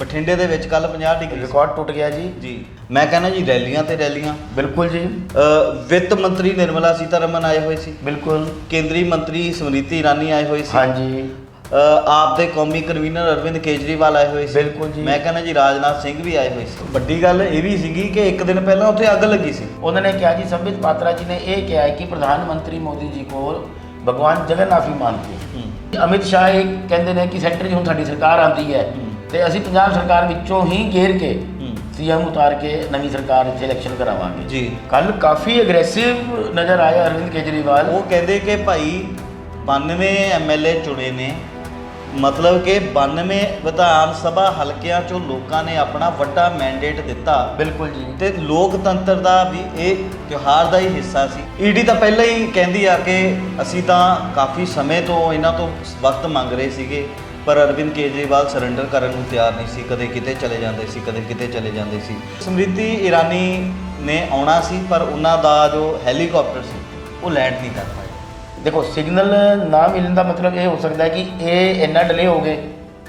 ਬਠਿੰਡੇ ਦੇ ਵਿੱਚ ਕੱਲ 50 ਡਿਗਰੀ। ਰਿਕਾਰਡ ਟੁੱਟ ਗਿਆ ਜੀ। ਜੀ। ਮੈਂ ਕਹਿੰਦਾ ਜੀ ਰੈਲੀਆਂ ਤੇ ਰੈਲੀਆਂ। ਬਿਲਕੁਲ ਜੀ। ਵਿੱਤ ਮੰਤਰੀ ਨਿਰਮਲਾ ਸੀਤਾਰਮਨ ਆਏ ਹੋਏ ਸੀ। ਬਿਲਕੁਲ। ਕੇਂਦਰੀ ਮੰਤਰੀ ਸਮ੍ਰਿਤੀ ਇਰਾਨੀ ਆਏ ਹੋਏ ਸੀ। ਹਾਂਜੀ। ਆਪ ਦੇ ਕੌਮੀ ਕਨਵੀਨਰ ਅਰਵਿੰਦ ਕੇਜਰੀਵਾਲ ਆਏ ਹੋਏ ਸੀ। ਬਿਲਕੁਲ ਜੀ। ਮੈਂ ਕਹਿੰਦਾ ਜੀ ਰਾਜਨਾਥ ਸਿੰਘ ਵੀ ਆਏ ਹੋਏ ਸੀ। ਵੱਡੀ ਗੱਲ ਇਹ ਵੀ ਸੀਗੀ ਕਿ ਇੱਕ ਦਿਨ ਪਹਿਲਾਂ ਉੱਥੇ ਅੱਗ ਲੱਗੀ ਸੀ। ਉਹਨਾਂ ਨੇ ਕਿਹਾ ਜੀ ਸੰਬਿਤ ਪਾਤਰਾ ਜੀ ਨੇ ਇਹ ਕਿਹਾ ਹੈ ਕਿ ਪ੍ਰਧਾਨ ਮੰਤਰੀ ਮੋਦੀ ਜੀ ਕੋਲ ਭਗਵਾਨ ਜਗਨਨਾਥ ਹੂੰ। ਅਮਿਤ ਸ਼ਾਹ ਇਹ ਕਹਿੰਦੇ ਨੇ ਕਿ ਸੈਂਟਰ 'ਚ ਹੁਣ ਸਾਡੀ ਸਰਕਾਰ ਆਉਂਦੀ ਹੈ। ਹੂੰ। ਤੇ ਅਸੀਂ ਪੰਜਾਬ ਸਰਕਾਰ ਵਿੱਚੋਂ ਹੀ ਘੇਰ ਕੇ। ਸੀਐਮ ਉਤਾਰ ਕੇ ਨਵੀਂ ਸਰਕਾਰ ਇੱਥੇ ਇਲੈਕਸ਼ਨ ਕਰਾਵਾਂਗੇ। ਜੀ। ਕੱਲ ਕਾਫੀ ਅਗਰੈਸਿਵ ਨਜ਼ਰ ਆਇਆ ਅਰਵਿੰਦ ਕੇਜਰੀਵਾਲ। ਉਹ ਕਹਿੰਦੇ ਕਿ ਭਾਈ 92 ਐਮਐਲਏ ਚੁਣੇ ਨੇ। ਮਤਲਬ ਕਿ 92 ਵਿਧਾਨ ਸਭਾ ਹਲਕਿਆਂ ਚੋਂ ਲੋਕਾਂ ਨੇ ਆਪਣਾ ਵੱਡਾ ਮੈਂਡੇਟ ਦਿੱਤਾ। ਬਿਲਕੁਲ ਜੀ। ਤੇ ਲੋਕਤੰਤਰ ਦਾ ਵੀ ਇਹ ਤਿਉਹਾਰ ਦਾ ਹੀ ਹਿੱਸਾ ਸੀ। ਈਡੀ ਤਾਂ ਪਹਿਲਾਂ ਹੀ ਕਹਿੰਦੀ ਆ ਕਿ ਅਸੀਂ ਤਾਂ ਕਾਫੀ ਸਮੇਂ ਤੋਂ ਇਹਨਾਂ ਤੋਂ ਵਕਤ ਮੰਗ ਰਹੇ ਸੀਗੇ। ਪਰ ਅਰਵਿੰਦ ਕੇਜਰੀਵਾਲ ਸਰੈਂਡਰ ਕਰਨ ਨੂੰ ਤਿਆਰ ਨਹੀਂ ਸੀ ਕਦੇ ਕਿਤੇ ਚਲੇ ਜਾਂਦੇ ਸੀ ਕਦੇ ਕਿਤੇ ਚਲੇ ਜਾਂਦੇ ਸੀ। ਸਮ੍ਰਿਤੀ ਇਰਾਨੀ ਨੇ ਆਉਣਾ ਸੀ ਪਰ ਉਹਨਾਂ ਦਾ ਜੋ ਹੈਲੀਕਾਪਟਰ ਸੀ ਉਹ ਲੈਂਡ ਨਹੀਂ ਕਰ ਪਾਇਆ। ਦੇਖੋ ਸਿਗਨਲ ਨਾ ਮਿਲਣ ਦਾ ਮਤਲਬ ਇਹ ਹੋ ਸਕਦਾ ਹੈ ਕਿ ਇਹ ਇੰਨਾ ਡਿਲੇ ਹੋ ਗਏ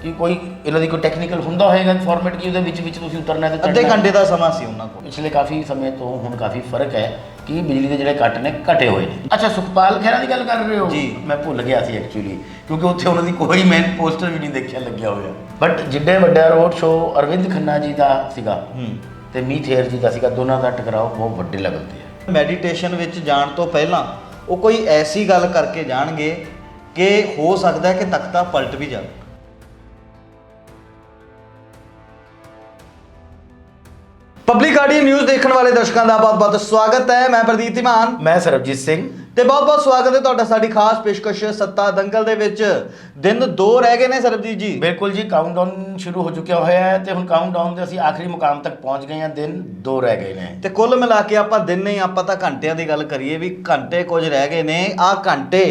ਕਿ ਕੋਈ ਇਹਨਾਂ ਦੀ ਕੋਈ ਟੈਕਨੀਕਲ ਹੁੰਦਾ ਹੋਏਗਾ ਫਾਰਮੈਟ ਕਿ ਉਹਦੇ ਵਿੱਚ ਵਿੱਚ ਤੁਸੀਂ ਉਤਰਨਾ ਤੇ ਅੱਧੇ। ਘੰਟੇ ਦਾ ਸਮਾਂ ਸੀ ਉਹਨਾਂ ਕੋਲ। ਪਿਛਲੇ ਕਾਫੀ ਸਮੇਂ ਤੋਂ ਹੁਣ ਕਾਫੀ ਫ਼ਰਕ ਹੈ। ਕਿ ਬਿਜਲੀ ਦੇ ਜਿਹੜੇ ਕੱਟ ਨੇ ਘਟੇ ਹੋਏ ਨੇ। ਅੱਛਾ ਸੁਖਪਾਲ ਖਹਿਰਾ ਦੀ ਗੱਲ ਕਰ ਰਹੇ ਹੋ? ਜੀ। ਮੈਂ ਭੁੱਲ ਗਿਆ ਸੀ ਐਕਚੁਅਲੀ ਕਿਉਂਕਿ ਉੱਥੇ ਉਹਨਾਂ ਦੀ ਕੋਈ ਮੈਨ ਪੋਸਟਰ ਵੀ ਨਹੀਂ ਦੇਖਿਆ ਲੱਗਿਆ ਹੋਇਆ। ਬਟ ਜਿੱਡੇ ਵੱਡਾ ਰੋਡ ਸ਼ੋ ਅਰਵਿੰਦ ਖੰਨਾ ਜੀ ਦਾ ਸੀਗਾ ਤੇ ਮੀਤ ਹੇਰ ਜੀ ਦਾ ਸੀਗਾ ਦੋਨਾਂ ਦਾ ਟਕਰਾਓ ਬਹੁਤ ਵੱਡੇ ਲੈਵਲ ਤੇ ਹੈ ਮੈਡੀਟੇਸ਼ਨ ਵਿੱਚ ਜਾਣ ਤੋਂ ਪਹਿਲਾਂ ਉਹ ਕੋਈ ਐਸੀ ਗੱਲ ਕਰਕੇ ਜਾਣਗੇ ਕਿ ਹੋ ਸਕਦਾ ਹੈ ਕਿ ਤਖਤਾ ਪਲਟ ਵੀ ਜਾਵੇ। ਪਬਲਿਕ ਆਡੀਓ ਨਿਊਜ਼ ਦੇਖਣ ਵਾਲੇ ਦਰਸ਼ਕਾਂ ਦਾ ਬਹੁਤ-ਬਹੁਤ ਸਵਾਗਤ ਹੈ ਮੈਂ ਪ੍ਰਦੀਪ ਧੀਮਾਨ ਮੈਂ ਸਰਬਜੀਤ ਸਿੰਘ ਤੇ ਬਹੁਤ-ਬਹੁਤ ਸਵਾਗਤ ਹੈ ਤੁਹਾਡਾ ਸਾਡੀ ਖਾਸ ਪੇਸ਼ਕਸ਼ ਸੱਤਾ ਦੰਗਲ ਦੇ ਵਿੱਚ ਦਿਨ 2 ਰਹਿ ਗਏ ਨੇ ਸਰਬਜੀਤ ਜੀ ਬਿਲਕੁਲ ਜੀ ਕਾਊਂਟਡਾਊਨ ਸ਼ੁਰੂ ਹੋ ਚੁੱਕਿਆ ਹੋਇਆ ਹੈ ਤੇ ਹੁਣ ਕਾਊਂਟਡਾਊਨ ਦੇ ਅਸੀਂ ਆਖਰੀ ਮੁਕਾਮ ਤੱਕ ਪਹੁੰਚ ਗਏ ਹਾਂ ਦਿਨ ਦੋ ਰਹਿ ਗਏ ਨੇ ਤੇ ਕੁੱਲ ਮਿਲਾ ਕੇ ਆਪਾਂ ਦਿਨ ਨਹੀਂ ਆਪਾਂ ਤਾਂ ਘੰਟਿਆਂ ਦੀ ਗੱਲ ਕਰੀਏ ਵੀ ਘੰਟੇ ਕੁਝ ਰਹਿ ਗਏ ਨੇ ਆ ਘੰਟੇ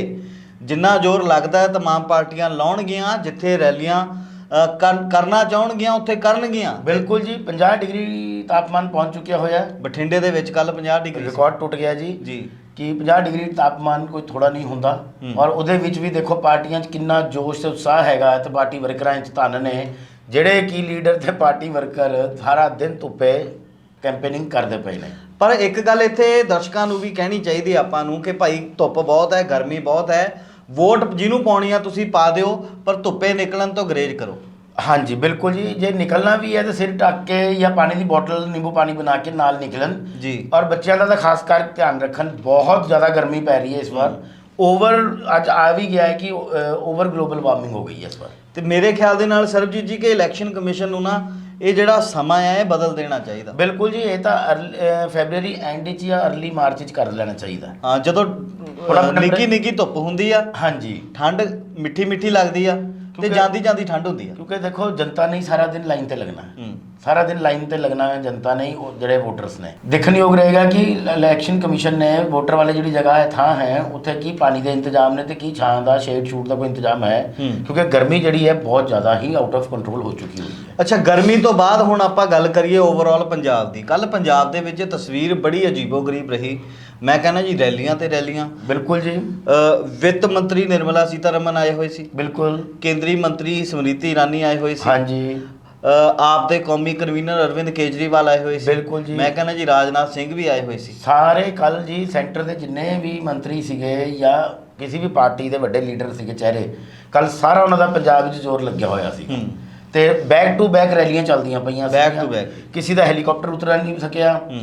ਜਿੰਨਾ ਜ਼ੋਰ ਲੱਗਦਾ ਹੈ तमाम ਪਾਰਟੀਆਂ ਲਾਉਣਗੀਆਂ ਜਿੱਥੇ ਰੈਲੀਆਂ ਅ, ਕਰ- ਕਰਨਾ ਚਾਹਣਗੀਆਂ ਉੱਥੇ ਕਰਨਗੀਆਂ। ਬਿਲਕੁਲ ਜੀ 50 ਡਿਗਰੀ ਤਾਪਮਾਨ ਪਹੁੰਚ ਚੁੱਕਿਆ ਹੋਇਆ ਬਠਿੰਡੇ ਦੇ ਵਿੱਚ ਕੱਲ 50 ਡਿਗਰੀ। ਰਿਕਾਰਡ ਟੁੱਟ ਗਿਆ ਜੀ। ਜੀ। ਕਿ 50 ਡਿਗਰੀ ਤਾਪਮਾਨ ਕੋਈ ਥੋੜਾ ਨਹੀਂ ਹੁੰਦਾ। ਔਰ ਉਹਦੇ ਵਿੱਚ ਵੀ ਦੇਖੋ ਪਾਰਟੀਆਂ 'ਚ ਕਿੰਨਾ ਜੋਸ਼ ਤੇ ਉਤਸ਼ਾਹ ਹੈਗਾ। ਤੇ ਪਾਰਟੀ ਵਰਕਰਾਂ 'ਚ ਧਨ ਨੇ। ਜਿਹੜੇ ਕੀ ਲੀਡਰ ਤੇ ਪਾਰਟੀ ਵਰਕਰ ਸਾਰਾ ਦਿਨ ਧੁੱਪੇ ਕੈਂਪੇਨਿੰਗ ਕਰਦੇ ਪਏ ਨੇ। ਪਰ ਇੱਕ ਗੱਲ ਇੱਥੇ ਦਰਸ਼ਕਾਂ ਨੂੰ ਵੀ ਕਹਿਣੀ ਚਾਹੀਦੀ ਆਪਾਂ ਨੂੰ ਕਿ ਭਾਈ ਧੁੱਪ ਬਹੁਤ ਹੈ ਗਰਮੀ ਬਹੁਤ ਹੈ। ਵੋਟ ਜਿਹਨੂੰ ਪਾਉਣੀ ਆ ਤੁਸੀਂ ਪਾ ਦਿਓ ਪਰ ਧੁੱਪੇ ਨਿਕਲਣ ਤੋਂ ਗਰੇਜ ਕਰੋ। ਹਾਂਜੀ ਬਿਲਕੁਲ ਜੀ। ਜੇ ਨਿਕਲਣਾ ਵੀ ਹੈ ਤਾਂ ਸਿਰ ਢੱਕ ਕੇ ਜਾਂ ਪਾਣੀ ਦੀ ਬੋਤਲ ਨਿੰਬੂ ਪਾਣੀ ਬਣਾ ਕੇ ਨਾਲ ਨਿਕਲਣ। ਜੀ। ਔਰ ਬੱਚਿਆਂ ਦਾ ਤਾਂ ਖਾਸ ਕਰ ਧਿਆਨ ਰੱਖਣ ਬਹੁਤ ਜ਼ਿਆਦਾ ਗਰਮੀ ਪੈ ਰਹੀ ਹੈ ਇਸ ਵਾਰ। ਓਵਰ ਅੱਜ ਆ ਵੀ ਗਿਆ ਹੈ ਕਿ ਓਵਰ ਗਲੋਬਲ ਵਾਰਮਿੰਗ ਹੋ ਗਈ ਹੈ ਇਸ ਵਾਰ। ਤੇ ਮੇਰੇ ਖਿਆਲ ਦੇ ਨਾਲ ਸਰਬਜੀਤ ਜੀ ਕਿ ਇਲੈਕਸ਼ਨ ਕਮਿਸ਼ਨ ਨੂੰ ਨਾ ਇਹ ਜਿਹੜਾ ਸਮਾਂ ਹੈ ਇਹ ਬਦਲ ਦੇਣਾ ਚਾਹੀਦਾ। ਬਿਲਕੁਲ ਜੀ ਇਹ ਤਾਂ ਫੈਬਰੂਅਰੀ ਐਂਡ ਵਿੱਚ ਜਾਂ ਅਰਲੀ ਮਾਰਚ ਵਿੱਚ ਕਰ ਲੈਣਾ ਚਾਹੀਦਾ। ਹਾਂ ਜਦੋਂ ਨਿੱਕੀ ਨਿੱਕੀ ਧੁੱਪ ਹੁੰਦੀ ਆ ਹਾਂਜੀ। ਠੰਡ ਮਿੱਠੀ ਮਿੱਠੀ ਲੱਗਦੀ ਆ ਤੇ ਜਾਂਦੀ ਜਾਂਦੀ ਠੰਡ ਹੁੰਦੀ ਆ। ਕਿਉਂਕਿ ਦੇਖੋ ਜਨਤਾ ਨੇ ਹੀ ਸਾਰਾ ਦਿਨ ਲਾਈਨ ਤੇ ਲੱਗਣਾ। ਸਾਰਾ ਦਿਨ ਲਾਈਨ ਤੇ ਲੱਗਣਾ ਹੈ ਜਨਤਾ ਨੇ ਉਹ ਜਿਹੜੇ ਵੋਟਰਸ ਨੇ। ਦੇਖਣਯੋਗ ਰਹੇਗਾ ਕਿ ਇਲੈਕਸ਼ਨ ਕਮਿਸ਼ਨ ਨੇ ਵੋਟਰ ਵਾਲੇ ਜਿਹੜੀ ਜਗ੍ਹਾ ਹੈ ਥਾਂ ਹੈ ਉੱਥੇ ਕੀ ਪਾਣੀ ਦੇ ਇੰਤਜ਼ਾਮ ਨੇ ਤੇ ਕੀ ਛਾਂ ਦਾ ਸ਼ੇਡ ਸ਼ੂਟ ਦਾ ਕੋਈ ਇੰਤਜ਼ਾਮ ਹੈ। ਕਿਉਂਕਿ ਗਰਮੀ ਜਿਹੜੀ ਹੈ ਬਹੁਤ ਜ਼ਿਆਦਾ ਹੀ ਆਊਟ ਆਫ ਕੰਟਰੋਲ ਹੋ ਚੁੱਕੀ ਹੋਈ ਹੈ। ਅੱਛਾ ਗਰਮੀ ਤੋਂ ਬਾਅਦ ਹੁਣ ਆਪਾਂ ਗੱਲ ਕਰੀਏ ਓਵਰਆਲ ਪੰਜਾਬ ਦੀ। ਕੱਲ ਪੰਜਾਬ ਦੇ ਵਿੱਚ ਤਸਵੀਰ ਬੜੀ ਅਜੀਬੋ-ਗਰੀਬ ਰਹੀ। ਮੈਂ ਕਹਿੰਦਾ ਜੀ ਰੈਲੀਆਂ ਤੇ ਰੈਲੀਆਂ। ਬਿਲਕੁਲ ਜੀ। ਵਿੱਤ ਮੰਤਰੀ ਨਿਰਮਲਾ ਸੀਤਾਰਮਨ ਆਏ ਹੋਏ ਸੀ। ਬਿਲਕੁਲ। ਕੇਂਦਰੀ ਮੰਤਰੀ ਸਮ੍ਰਿਤੀ ਇਰਾਨੀ ਆਏ ਹੋਏ ਸੀ। ਹਾਂਜੀ। ਆਪ ਦੇ ਕੌਮੀ ਕਨਵੀਨਰ ਅਰਵਿੰਦ ਕੇਜਰੀਵਾਲ ਆਏ ਹੋਏ ਸੀ। ਬਿਲਕੁਲ ਜੀ। ਮੈਂ ਕਹਿੰਦਾ ਜੀ ਰਾਜਨਾਥ ਸਿੰਘ ਵੀ ਆਏ ਹੋਏ ਸੀ। ਸਾਰੇ ਕੱਲ ਜੀ ਸੈਂਟਰ ਦੇ ਜਿੰਨੇ ਵੀ ਮੰਤਰੀ ਸੀਗੇ ਜਾਂ ਕਿਸੇ ਵੀ ਪਾਰਟੀ ਦੇ ਵੱਡੇ ਲੀਡਰ ਸੀਗੇ ਚਿਹਰੇ ਕੱਲ ਸਾਰਾ ਉਹਨਾਂ ਦਾ ਪੰਜਾਬ ਵਿੱਚ ਜ਼ੋਰ ਲੱਗਿਆ ਹੋਇਆ ਸੀ। ਹੂੰ। ਤੇ ਬੈਕ ਟੂ ਬੈਕ ਰੈਲੀਆਂ ਚੱਲਦੀਆਂ ਪਈਆਂ Back ਸੀਗੀਆਂ। to back। ਕਿਸੇ ਦਾ ਹੈਲੀਕਾਪਟਰ ਉਤਰ ਨਹੀਂ ਸਕਿਆ। ਹੂੰ।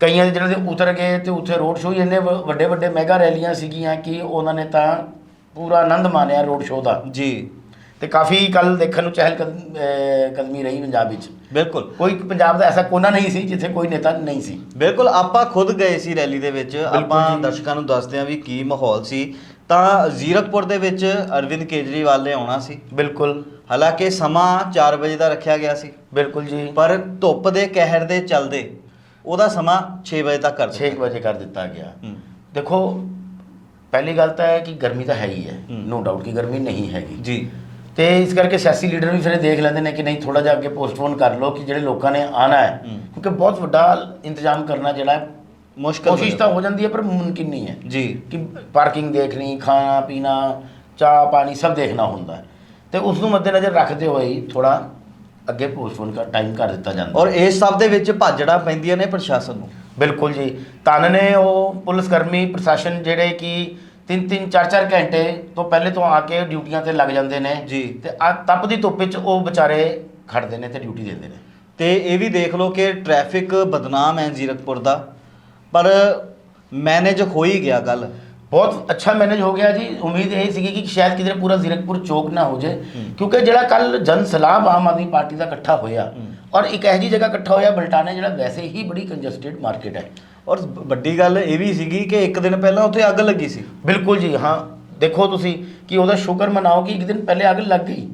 ਕਈਆਂ ਦੇ ਜਿਹਨਾਂ ਦੇ ਉਤਰ ਗਏ ਤੇ ਉੱਥੇ ਰੋਡ ਸ਼ੋਅ ਇੰਨੇ ਵੱਡੇ ਵੱਡੇ ਮੈਗਾ ਰੈਲੀਆਂ ਸੀਗੀਆਂ ਕਿ ਉਹਨਾਂ ਨੇ ਤਾਂ ਪੂਰਾ ਆਨੰਦ ਮਾਣਿਆ ਰੋਡ ਸ਼ੋਅ ਦਾ। ਜੀ। ਤੇ ਕਾਫੀ ਕੱਲ ਦੇਖਣ ਨੂੰ ਚਹਿਲ ਕਦਮ- ਰਹੀ ਪੰਜਾਬ ਵਿੱਚ। ਬਿਲਕੁਲ। ਕੋਈ ਪੰਜਾਬ ਦਾ ਐਸਾ ਕੋਨਾ ਨਹੀਂ ਸੀ ਜਿੱਥੇ ਕੋਈ ਨੇਤਾ ਨਹੀਂ ਸੀ। ਬਿਲਕੁਲ ਆਪਾਂ ਖੁਦ ਗਏ ਸੀ ਰੈਲੀ ਦੇ ਵਿੱਚ। ਆਪਾਂ। ਦਰਸ਼ਕਾਂ ਨੂੰ ਦੱਸਦੇ ਹਾਂ ਵੀ ਕੀ ਮਾਹੌਲ ਸੀ। ਤਾਂ ਜ਼ੀਰਕਪੁਰ ਦੇ ਵਿੱਚ ਅਰਵਿੰਦ ਕੇਜਰੀਵਾਲ ਨੇ ਆਉਣਾ ਸੀ। ਬਿਲਕੁਲ। ਹਾਲਾਂਕਿ ਸਮਾਂ 4 ਵਜੇ ਦਾ ਰੱਖਿਆ ਗਿਆ ਸੀ। ਬਿਲਕੁਲ ਜੀ। ਪਰ ਧੁੱਪ ਦੇ ਕਹਿਰ ਦੇ ਚੱਲਦੇ ਉਹਦਾ ਸਮਾਂ 6 ਵਜੇ ਤੱਕ ਕਰ 6 ਦਿੱਤਾ। ਵਜੇ ਕਰ ਦਿੱਤਾ ਗਿਆ। ਦੇਖੋ ਪਹਿਲੀ ਗੱਲ ਤਾਂ ਹੈ ਕਿ ਗਰਮੀ ਤਾਂ ਹੀ ਹੈ ਹੂੰ। ਨੋ ਡਾਊਟ ਕਿ ਗਰਮੀ ਨਹੀਂ ਹੈਗੀ। ਜੀ। ਤੇ ਇਸ ਕਰਕੇ ਸਿਆਸੀ ਲੀਡਰ ਵੀ ਫਿਰ ਇਹ ਦੇਖ ਲੈਂਦੇ ਨੇ ਕਿ ਨਹੀਂ ਥੋੜਾ ਜਿਹਾ ਅੱਗੇ ਪੋਸਟਪੋਨ ਕਰ ਲਓ ਕਿ ਜਿਹੜੇ ਲੋਕਾਂ ਨੇ ਆਣਾ ਹੈ। ਕਿਉਂਕਿ ਬਹੁਤ ਵੱਡਾ ਇੰਤਜ਼ਾਮ ਕਰਨਾ ਜਿਹੜਾ ਹੈ, ਮੁਸ਼ਕਲ ਹੋ ਕੋਸ਼ਿਸ਼ ਤਾਂ ਹੋ ਜਾਂਦੀ ਹੈ ਪਰ ਮੁਮਕਿਨ ਨਹੀਂ ਹੈ। ਜੀ। ਕਿ ਪਾਰਕਿੰਗ ਦੇਖਣੀ ਖਾਣਾ ਪੀਣਾ ਚਾਹ ਪਾਣੀ ਸਭ ਦੇਖਣਾ ਹੁੰਦਾ ਹੈ। ਤੇ ਉਸ ਨੂੰ ਮੱਦੇਨਜ਼ਰ ਰੱਖਦੇ ਹੋਏ ਥੋੜਾ ਅੱਗੇ ਪੋਸਟਪੋਨ ਕਰ ਟਾਈਮ ਕਰ ਦਿੱਤਾ ਜਾਂਦਾ ਔਰ ਇਸ ਸਭ ਦੇ ਵਿੱਚ ਭਾਜੜਾ ਪੈਂਦੀਆਂ ਨੇ ਪ੍ਰਸ਼ਾਸਨ ਨੂੰ? ਬਿਲਕੁਲ ਜੀ। ਤਨ ਨੇ ਉਹ ਪੁਲਿਸ ਕਰਮੀ ਪ੍ਰਸ਼ਾਸਨ ਜਿਹੜੇ ਕਿ ਤਿੰਨ ਤਿੰਨ ਚਾਰ ਚਾਰ ਘੰਟੇ ਤੋਂ ਪਹਿਲੇ ਤੋਂ ਆ ਕੇ ਡਿਊਟੀਆਂ ਤੇ ਲੱਗ ਜਾਂਦੇ ਨੇ। ਜੀ। ਤੇ ਆ ਤਪਦੀ ਧੁੱਪ ਵਿੱਚ ਉਹ ਵਿਚਾਰੇ ਖੜਦੇ ਨੇ ਤੇ ਡਿਊਟੀ ਦਿੰਦੇ ਨੇ। ਤੇ ਇਹ ਵੀ ਦੇਖ ਲਓ ਕਿ ਟ੍ਰੈਫਿਕ ਬਦਨਾਮ ਹੈ ਜ਼ੀਰਕਪੁਰ ਦਾ। ਪਰ ਮੈਨੇਜ ਹੋ ਹੀ ਗਿਆ ਗੱਲ। ਬਹੁਤ ਅੱਛਾ ਮੈਨੇਜ ਹੋ ਗਿਆ ਜੀ। ਉਮੀਦ ਇਹ ਸੀਗੀ ਕਿ ਸ਼ਾਇਦ ਕਿਧਰੇ ਪੂਰਾ ਜ਼ੀਰਕਪੁਰ ਚੌਕ ਨਾ ਹੋ ਜਾਏ। ਕਿਉਂਕਿ ਜਿਹੜਾ ਕੱਲ ਜਨ ਸਲਾਮ ਆਮ ਆਦਮੀ ਪਾਰਟੀ ਦਾ ਇਕੱਠਾ ਹੋਇਆ ਔਰ ਇੱਕ ਇਹੋ ਜਿਹੀ ਜਗ੍ਹਾ ਇਕੱਠਾ ਹੋਇਆ ਬਲਟਾਨਾ ਜਿਹੜਾ ਵੈਸੇ ਹੀ ਬੜੀ ਕੰਜਸਟਡ ਮਾਰਕੀਟ ਹੈ। ਔਰ ਵੱਡੀ ਗੱਲ ਇਹ ਵੀ ਸੀਗੀ ਕਿ ਇੱਕ ਦਿਨ ਪਹਿਲਾਂ ਉੱਥੇ ਅੱਗ ਲੱਗੀ ਸੀ ਬਿਲਕੁਲ ਜੀ ਹਾਂ ਦੇਖੋ ਤੁਸੀਂ ਕਿ ਉਹਦਾ ਸ਼ੁਕਰ ਮਨਾਓ ਕਿ ਇੱਕ ਦਿਨ ਪਹਿਲੇ ਅੱਗ ਲੱਗ ਗਈ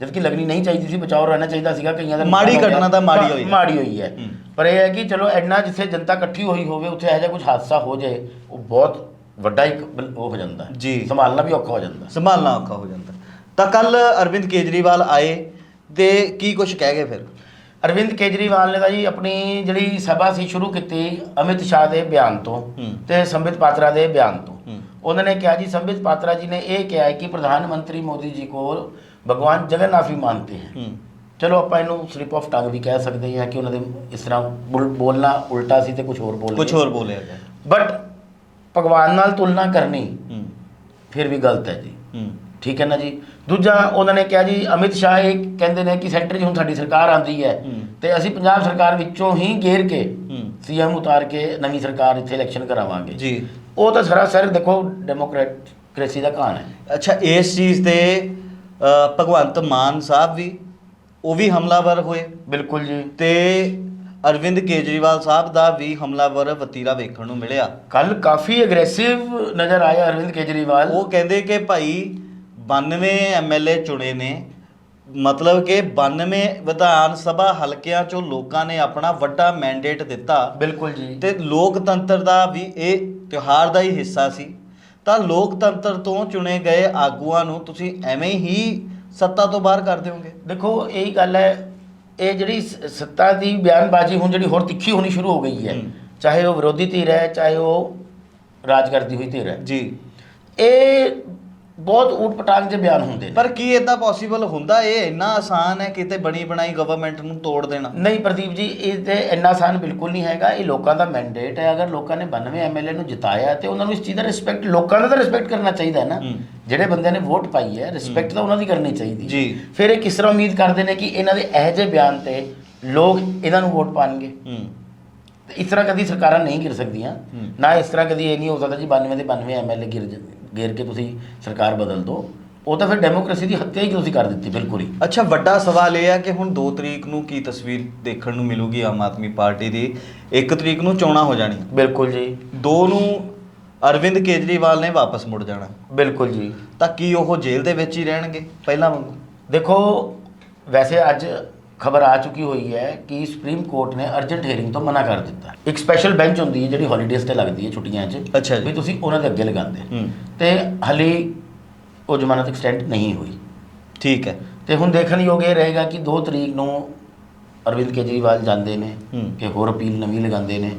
ਜਦ ਕਿ ਲੱਗਣੀ ਨਹੀਂ ਚਾਹੀਦੀ ਸੀ ਬਚਾਓ ਰਹਿਣਾ ਚਾਹੀਦਾ ਸੀਗਾ ਕਈਆਂ ਦਾ ਮਾੜੀ ਘਟਨਾ। ਤਾਂ ਮਾੜੀ ਹੋਈ ਹੈ। ਮਾੜੀ ਹੋਈ ਹੈ। ਪਰ ਇਹ ਹੈ ਕਿ ਚਲੋ ਐਨਾ ਜਿੱਥੇ ਜਨਤਾ ਇਕੱਠੀ ਹੋਈ ਹੋਵੇ ਉੱਥੇ ਇਹੋ ਜਿਹਾ ਕੁਝ ਹਾਦਸਾ ਹੋ ਜਾਏ ਉਹ ਬਹੁਤ ਵੱਡਾ ਇੱਕ ਉਹ ਹੋ ਜਾਂਦਾ। ਜੀ। ਸੰਭਾਲਣਾ ਵੀ ਔਖਾ ਹੋ ਜਾਂਦਾ ਸੰਭਾਲਣਾ ਔਖਾ ਹੋ ਜਾਂਦਾ ਤਾਂ ਕੱਲ ਅਰਵਿੰਦ ਕੇਜਰੀਵਾਲ ਆਏ ਤੇ ਕੀ ਕੁਝ ਕਹਿ ਗਏ ਫਿਰ ਅਰਵਿੰਦ ਕੇਜਰੀਵਾਲ ਨੇ ਤਾਂ ਜੀ ਆਪਣੀ ਜਿਹੜੀ ਸਭਾ ਸੀ ਸ਼ੁਰੂ ਕੀਤੀ ਅਮਿਤ ਸ਼ਾਹ ਦੇ ਬਿਆਨ ਤੋਂ ਤੇ ਸੰਬਿਤ ਪਾਤਰਾ ਦੇ ਬਿਆਨ ਤੋਂ। ਉਹਨਾਂ ਨੇ ਕਿਹਾ ਜੀ ਸੰਬਿਤ ਪਾਤਰਾ ਜੀ ਨੇ ਇਹ ਕਿਹਾ ਕਿ ਪ੍ਰਧਾਨ ਮੰਤਰੀ ਮੋਦੀ ਜੀ ਕੋਲ ਭਗਵਾਨ ਜਗਨਨਾਥੀ ਵੀ ਮੰਨਤੇ ਹੈ। ਚਲੋ ਆਪਾਂ ਇਹਨੂੰ ਸਲਿਪ ਆਫ ਟੰਗ ਵੀ ਕਹਿ ਸਕਦੇ ਹਾਂ ਕਿ ਉਹਨਾਂ ਦੇ ਇਸ ਤਰ੍ਹਾਂ ਬੋਲਣਾ ਉਲਟਾ ਸੀ ਤੇ ਕੁਝ ਹੋਰ ਬੋਲ ਕੁਝ ਹੋਰ ਬੋਲਿਆ ਬਟ ਭਗਵਾਨ ਨਾਲ ਤੁਲਨਾ ਕਰਨੀ ਫਿਰ ਵੀ ਗਲਤ ਹੈ ਜੀ। ਠੀਕ ਹੈ ਨਾ ਜੀ? ਦੂਜਾ ਉਹਨਾਂ ਨੇ ਕਿਹਾ ਜੀ ਅਮਿਤ ਸ਼ਾਹ ਇਹ ਕਹਿੰਦੇ ਨੇ ਕਿ ਸੈਂਟਰ 'ਚ ਹੁਣ ਸਾਡੀ ਸਰਕਾਰ ਆਂਦੀ ਹੈ। ਤੇ ਅਸੀਂ ਪੰਜਾਬ ਸਰਕਾਰ ਵਿੱਚੋਂ ਹੀ ਘੇਰ ਕੇ ਸੀਐਮ ਉਤਾਰ ਕੇ ਨਵੀਂ ਸਰਕਾਰ ਇੱਥੇ ਇਲੈਕਸ਼ਨ ਕਰਾਵਾਂਗੇ। ਜੀ। ਉਹ ਤਾਂ ਸਰਾਸਰ ਦੇਖੋ ਡੈਮੋਕ੍ਰੇਸੀ ਦਾ ਕਹਾਣ ਹੈ। ਅੱਛਾ ਇਸ ਚੀਜ਼ ਤੇ ਭਗਵੰਤ ਮਾਨ ਸਾਹਿਬ ਵੀ ਉਹ ਵੀ ਹਮਲਾਵਰ ਹੋਏ। ਬਿਲਕੁਲ ਜੀ। ਤੇ ਅਰਵਿੰਦ ਕੇਜਰੀਵਾਲ ਸਾਹਿਬ ਦਾ ਵੀ ਹਮਲਾਵਰ ਵਤੀਰਾ ਵੇਖਣ ਨੂੰ ਮਿਲਿਆ। ਕੱਲ ਕਾਫੀ ਅਗਰੈਸਿਵ ਨਜ਼ਰ ਆਇਆ ਅਰਵਿੰਦ ਕੇਜਰੀਵਾਲ। ਉਹ ਕਹਿੰਦੇ ਕਿ ਭਾਈ 92 ਐਮਐਲਏ ਚੁਣੇ ਨੇ। ਮਤਲਬ ਕਿ 92 ਵਿਧਾਨ ਸਭਾ ਹਲਕਿਆਂ ਚੋਂ ਲੋਕਾਂ ਨੇ ਆਪਣਾ ਵੱਡਾ ਮੈਂਡੇਟ ਦਿੱਤਾ। ਬਿਲਕੁਲ ਜੀ। ਤੇ ਲੋਕਤੰਤਰ ਦਾ ਵੀ ਇਹ ਤਿਉਹਾਰ ਦਾ ਹੀ ਹਿੱਸਾ ਸੀ। ਤਾਂ ਲੋਕਤੰਤਰ ਤੋਂ ਚੁਣੇ ਗਏ ਆਗੂਆਂ ਨੂੰ ਤੁਸੀਂ ਐਵੇਂ ਹੀ ਸੱਤਾ ਤੋਂ ਬਾਹਰ ਕਰ ਦਿਓਗੇ? ਦੇਖੋ ਇਹੀ ਗੱਲ ਹੈ ਇਹ ਜਿਹੜੀ ਸੱਤਾ ਦੀ ਬਿਆਨਬਾਜ਼ੀ ਹੁਣ ਜਿਹੜੀ ਹੋਰ ਤਿੱਖੀ ਹੋਣੀ ਸ਼ੁਰੂ ਹੋ ਗਈ ਹੂੰ। ਚਾਹੇ ਉਹ ਵਿਰੋਧੀ ਧਿਰ ਹੈ ਚਾਹੇ ਉਹ ਰਾਜ ਕਰਦੀ ਹੋਈ ਧਿਰ ਹੈ। ਜੀ। ਇਹ ਬਹੁਤ ਊਟ ਪਟਾਂਗ ਜਿਹੇ ਬਿਆਨ ਹੁੰਦੇ ਨੇ। ਪਰ ਕੀ ਇਦਾਂ ਪੋਸੀਬਲ ਹੁੰਦਾ? ਇਹ ਇੰਨਾ ਆਸਾਨ ਹੈ ਕਿਤੇ ਬਣੀ ਬਣਾਈ ਗਵਰਨਮੈਂਟ ਨੂੰ ਤੋੜ ਦੇਣਾ। ਨਹੀਂ ਪ੍ਰਦੀਪ ਜੀ ਇਹ ਤੇ ਇੰਨਾ ਆਸਾਨ ਬਿਲਕੁਲ ਨਹੀਂ ਹੈਗਾ। ਇਹ ਲੋਕਾਂ ਦਾ ਮੈਂਡੇਟ ਹੈ। ਅਗਰ ਲੋਕਾਂ ਨੇ 92 ਐਮਐਲਏ ਨੂੰ ਜਿਤਾਇਆ ਤੇ ਉਹਨਾਂ ਨੂੰ ਇਸ ਚੀਜ਼ ਦਾ ਰਿਸਪੈਕਟ ਲੋਕਾਂ ਦਾ ਤਾਂ ਰਿਸਪੈਕਟ ਕਰਨਾ ਚਾਹੀਦਾ ਹੈ ਨਾ। ਜਿਹੜੇ ਬੰਦਿਆਂ ਨੇ ਵੋਟ ਪਾਈ ਹੈ ਰਿਸਪੈਕਟ ਤਾਂ ਉਹਨਾਂ ਦੀ ਕਰਨੀ ਚਾਹੀਦੀ ਜੀ। ਫਿਰ ਇਹ ਕਿਸ ਤਰ੍ਹਾਂ ਉਮੀਦ ਕਰਦੇ ਨੇ ਕਿ ਇਹਨਾਂ ਦੇ ਇਹੋ ਜਿਹੇ ਬਿਆਨ ਤੇ ਲੋਕ ਇਹਨਾਂ ਨੂੰ ਵੋਟ ਪਾਣਗੇ? ਇਸ ਤਰ੍ਹਾਂ ਕਦੀ ਸਰਕਾਰਾਂ ਨਹੀਂ ਗਿਰ ਸਕਦੀਆਂ। ਨਾ ਇਸ ਤਰ੍ਹਾਂ ਕਦੀ ਇਹ ਨਹੀਂ ਹੋ ਸਕਦਾ ਜੀ 92 ਦੇ 92 ਐਮਐਲਏ ਗਿਰ ਜ- ਗਿਰ ਕੇ ਤੁਸੀਂ ਸਰਕਾਰ ਬਦਲ ਦਿਓ ਉਹ ਤਾਂ ਫਿਰ ਡੈਮੋਕ੍ਰੇਸੀ ਦੀ ਹੱਤਿਆ ਹੀ ਤੁਸੀਂ ਕਰ ਦਿੱਤੀ? ਬਿਲਕੁਲ ਹੀ। ਅੱਛਾ ਵੱਡਾ ਸਵਾਲ ਇਹ ਹੈ ਕਿ ਹੁਣ 2 ਤਰੀਕ ਨੂੰ ਕੀ ਤਸਵੀਰ ਦੇਖਣ ਨੂੰ ਮਿਲੂਗੀ ਆਮ ਆਦਮੀ ਪਾਰਟੀ ਦੀ? 1 ਤਰੀਕ ਨੂੰ ਚੋਣਾਂ ਹੋ ਜਾਣੀਆਂ। ਬਿਲਕੁਲ ਜੀ। 2 ਨੂੰ ਅਰਵਿੰਦ ਕੇਜਰੀਵਾਲ ਨੇ ਵਾਪਸ ਮੁੜ ਜਾਣਾ। ਬਿਲਕੁਲ ਜੀ। ਤਾਂ ਕੀ ਉਹ ਜੇਲ੍ਹ ਦੇ ਵਿੱਚ ਹੀ ਰਹਿਣਗੇ ਪਹਿਲਾਂ ਵਾਂਗੂ? ਦੇਖੋ ਵੈਸੇ ਅੱਜ ਖਬਰ ਆ ਚੁੱਕੀ ਹੋਈ ਹੈ ਕਿ ਸੁਪਰੀਮ ਕੋਰਟ ਨੇ ਅਰਜੈਂਟ ਹੀਅਰਿੰਗ ਤੋਂ ਮਨਾ ਕਰ ਦਿੱਤਾ। ਇੱਕ ਸਪੈਸ਼ਲ ਬੈਂਚ ਹੁੰਦੀ ਹੈ ਜਿਹੜੀ ਹੌਲੀਡੇਜ਼ ਤੇ ਲੱਗਦੀ ਹੈ ਛੁੱਟੀਆਂ 'ਚ। ਵੀ ਤੁਸੀਂ ਉਹਨਾਂ ਦੇ ਅੱਗੇ ਲਗਾਉਂਦੇ। ਤੇ ਹਲੇ ਉਹ ਜ਼ਮਾਨਤ ਐਕਸਟੈਂਡ ਨਹੀਂ ਹੋਈ। ਠੀਕ ਹੈ। ਤੇ ਹੁਣ ਦੇਖਣ ਯੋਗ ਇਹ ਰਹੇਗਾ ਕਿ 2 ਤਰੀਕ ਨੂੰ ਅਰਵਿੰਦ ਕੇਜਰੀਵਾਲ ਜਾਂਦੇ ਨੇ। ਕਿ ਹੋਰ ਅਪੀਲ ਨਵੀਂ ਲਗਾਉਂਦੇ ਨੇ।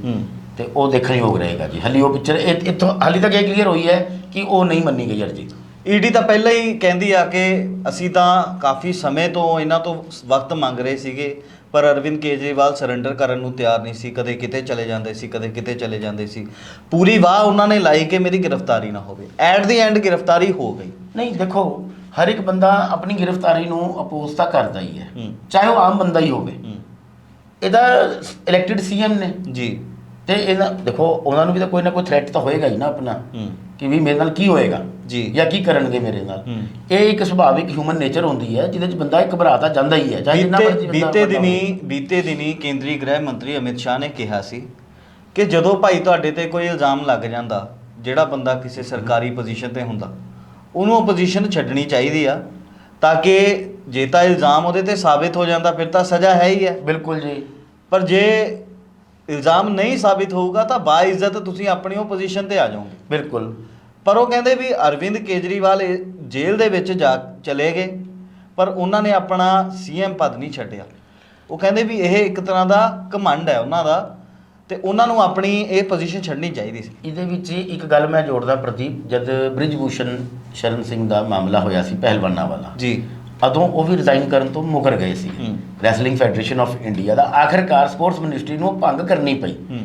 ਤੇ ਉਹ ਦੇਖਣ ਯੋਗ ਰਹੇਗਾ ਜੀ। ਹਲੀ ਉਹ ਪਿਕਚਰ ਇੱਥੋਂ ਹਾਲੀ ਤੱਕ ਇਹ ਕਲੀਅਰ ਹੋਈ ਹੈ ਕਿ ਉਹ ਨਹੀਂ ਮੰਨੀ ਗਈ ਅਰਜੀ। ਈਡੀ ਤਾਂ ਪਹਿਲਾਂ ਹੀ ਕਹਿੰਦੀ ਆ ਕਿ ਅਸੀਂ ਤਾਂ ਕਾਫੀ ਸਮੇਂ ਤੋਂ ਇਹਨਾਂ ਤੋਂ ਵਕਤ ਮੰਗ ਰਹੇ ਸੀਗੇ ਪਰ ਅਰਵਿੰਦ ਕੇਜਰੀਵਾਲ ਸਰੈਂਡਰ ਕਰਨ ਨੂੰ ਤਿਆਰ ਨਹੀਂ ਸੀ ਕਦੇ ਕਿਤੇ ਚਲੇ ਜਾਂਦੇ ਸੀ ਕਦੇ ਕਿਤੇ ਚਲੇ ਜਾਂਦੇ ਸੀ। ਪੂਰੀ ਵਾਹ ਉਹਨਾਂ ਨੇ ਲਾਈ ਕਿ ਮੇਰੀ ਗ੍ਰਿਫਤਾਰੀ ਨਾ ਹੋਵੇ। ਐਟ ਦੀ ਐਂਡ ਗ੍ਰਿਫਤਾਰੀ ਹੋ ਗਈ। ਨਹੀਂ ਦੇਖੋ ਹਰ ਇੱਕ ਬੰਦਾ ਆਪਣੀ ਗ੍ਰਿਫਤਾਰੀ ਨੂੰ ਅਪੋਜ਼ ਤਾਂ ਕਰਦਾ ਹੀ ਹੈ। ਚਾਹੇ ਉਹ ਆਮ ਬੰਦਾ ਹੀ ਹੋਵੇ। ਇਹਦਾ ਇਲੈਕਟਿਡ ਸੀਐਮ ਨੇ। ਜੀ। ਤੇ ਇਹਨਾਂ ਦੇਖੋ ਉਹਨਾਂ ਨੂੰ ਵੀ ਤਾਂ ਕੋਈ ਨਾ ਕੋਈ ਥ੍ਰੈਟ ਤਾਂ ਹੋਏਗਾ ਹੀ ਨਾ ਆਪਣਾ ਕਿ ਵੀ ਮੇਰੇ ਨਾਲ ਕੀ ਹੋਏਗਾ ਜੀ। ਜਾਂ ਕੀ ਕਰਨਗੇ ਮੇਰੇ ਨਾਲ। ਇਹ ਇੱਕ ਸੁਭਾਵਿਕ ਹਿਊਮਨ ਨੇਚਰ ਹੁੰਦੀ ਹੈ ਜਿਹਦੇ ਚ ਬੰਦਾ ਇੱਕ ਘਬਰਾ ਤਾਂ ਜਾਂਦਾ ਹੀ ਹੈ ਚਾਹੇ ਜਿੰਨਾ ਮਰਜ਼ੀ ਬੀਤੇ ਦਿਨੀ। ਬੀਤੇ ਦਿਨੀ ਕੇਂਦਰੀ ਗ੍ਰਹਿ ਮੰਤਰੀ ਅਮਿਤ ਸ਼ਾਹ ਨੇ ਕਿਹਾ ਸੀ ਕਿ ਜਦੋਂ ਭਾਈ ਤੁਹਾਡੇ ਤੇ ਕੋਈ ਇਲਜ਼ਾਮ ਲੱਗ ਜਾਂਦਾ ਜਿਹੜਾ ਬੰਦਾ ਕਿਸੇ ਸਰਕਾਰੀ ਪੋਜੀਸ਼ਨ ਤੇ ਹੁੰਦਾ ਉਹਨੂੰ ਉਹ ਪੋਜੀਸ਼ਨ ਛੱਡਣੀ ਚਾਹੀਦੀ ਆ ਤਾਂ ਕਿ ਜੇ ਤਾਂ ਇਲਜ਼ਾਮ ਉਹਦੇ ਤੇ ਸਾਬਿਤ ਹੋ ਜਾਂਦਾ ਫਿਰ ਤਾਂ ਸਜ਼ਾ ਹੈ ਹੀ ਹੈ ਬਿਲਕੁਲ ਜੀ ਪਰ ਜੇ ਇਲਜ਼ਾਮ ਨਹੀਂ ਸਾਬਿਤ ਹੋਊਗਾ ਤਾਂ ਬਾਇਜ਼ਤ ਤੁਸੀਂ ਆਪਣੀ ਉਹ ਪੋਜੀਸ਼ਨ ਤੇ ਆ ਜਾਓਗੇ। ਬਿਲਕੁਲ। ਪਰ ਉਹ ਕਹਿੰਦੇ ਵੀ ਅਰਵਿੰਦ ਕੇਜਰੀਵਾਲ ਇਹ ਜੇਲ੍ਹ ਦੇ ਵਿੱਚ ਜਾ ਚਲੇ ਗਏ ਪਰ ਉਹਨਾਂ ਨੇ ਆਪਣਾ ਸੀਐਮ ਪਦ ਨਹੀਂ ਛੱਡਿਆ। ਉਹ ਕਹਿੰਦੇ ਵੀ ਇਹ ਇੱਕ ਤਰ੍ਹਾਂ ਦਾ ਘਮੰਡ ਹੈ ਉਹਨਾਂ ਦਾ ਤੇ ਉਹਨਾਂ ਨੂੰ ਆਪਣੀ ਇਹ ਪੋਜੀਸ਼ਨ ਛੱਡਣੀ ਚਾਹੀਦੀ ਸੀ। ਇਹਦੇ ਵਿੱਚ ਇੱਕ ਗੱਲ ਮੈਂ ਜੋੜਦਾ ਪ੍ਰਦੀਪ ਜਦ ਬ੍ਰਿਜ ਭੂਸ਼ਣ ਸ਼ਰਨ ਸਿੰਘ ਦਾ ਮਾਮਲਾ ਹੋਇਆ ਸੀ ਪਹਿਲਵਾਨਾਂ ਵਾਲਾ ਜੀ। ਉਦੋਂ ਉਹ ਵੀ ਰਿਜ਼ਾਈਨ ਕਰਨ ਤੋਂ ਮੁਕਰ ਗਏ ਸੀ ਹੂੰ। ਰੈਸਲਿੰਗ ਫੈਡਰੇਸ਼ਨ ਆਫ ਇੰਡੀਆ ਦਾ ਆਖਰਕਾਰ ਸਪੋਰਟਸ ਮਿਨਿਸਟਰੀ ਨੂੰ ਭੰਗ ਕਰਨੀ ਪਈ ਹੂੰ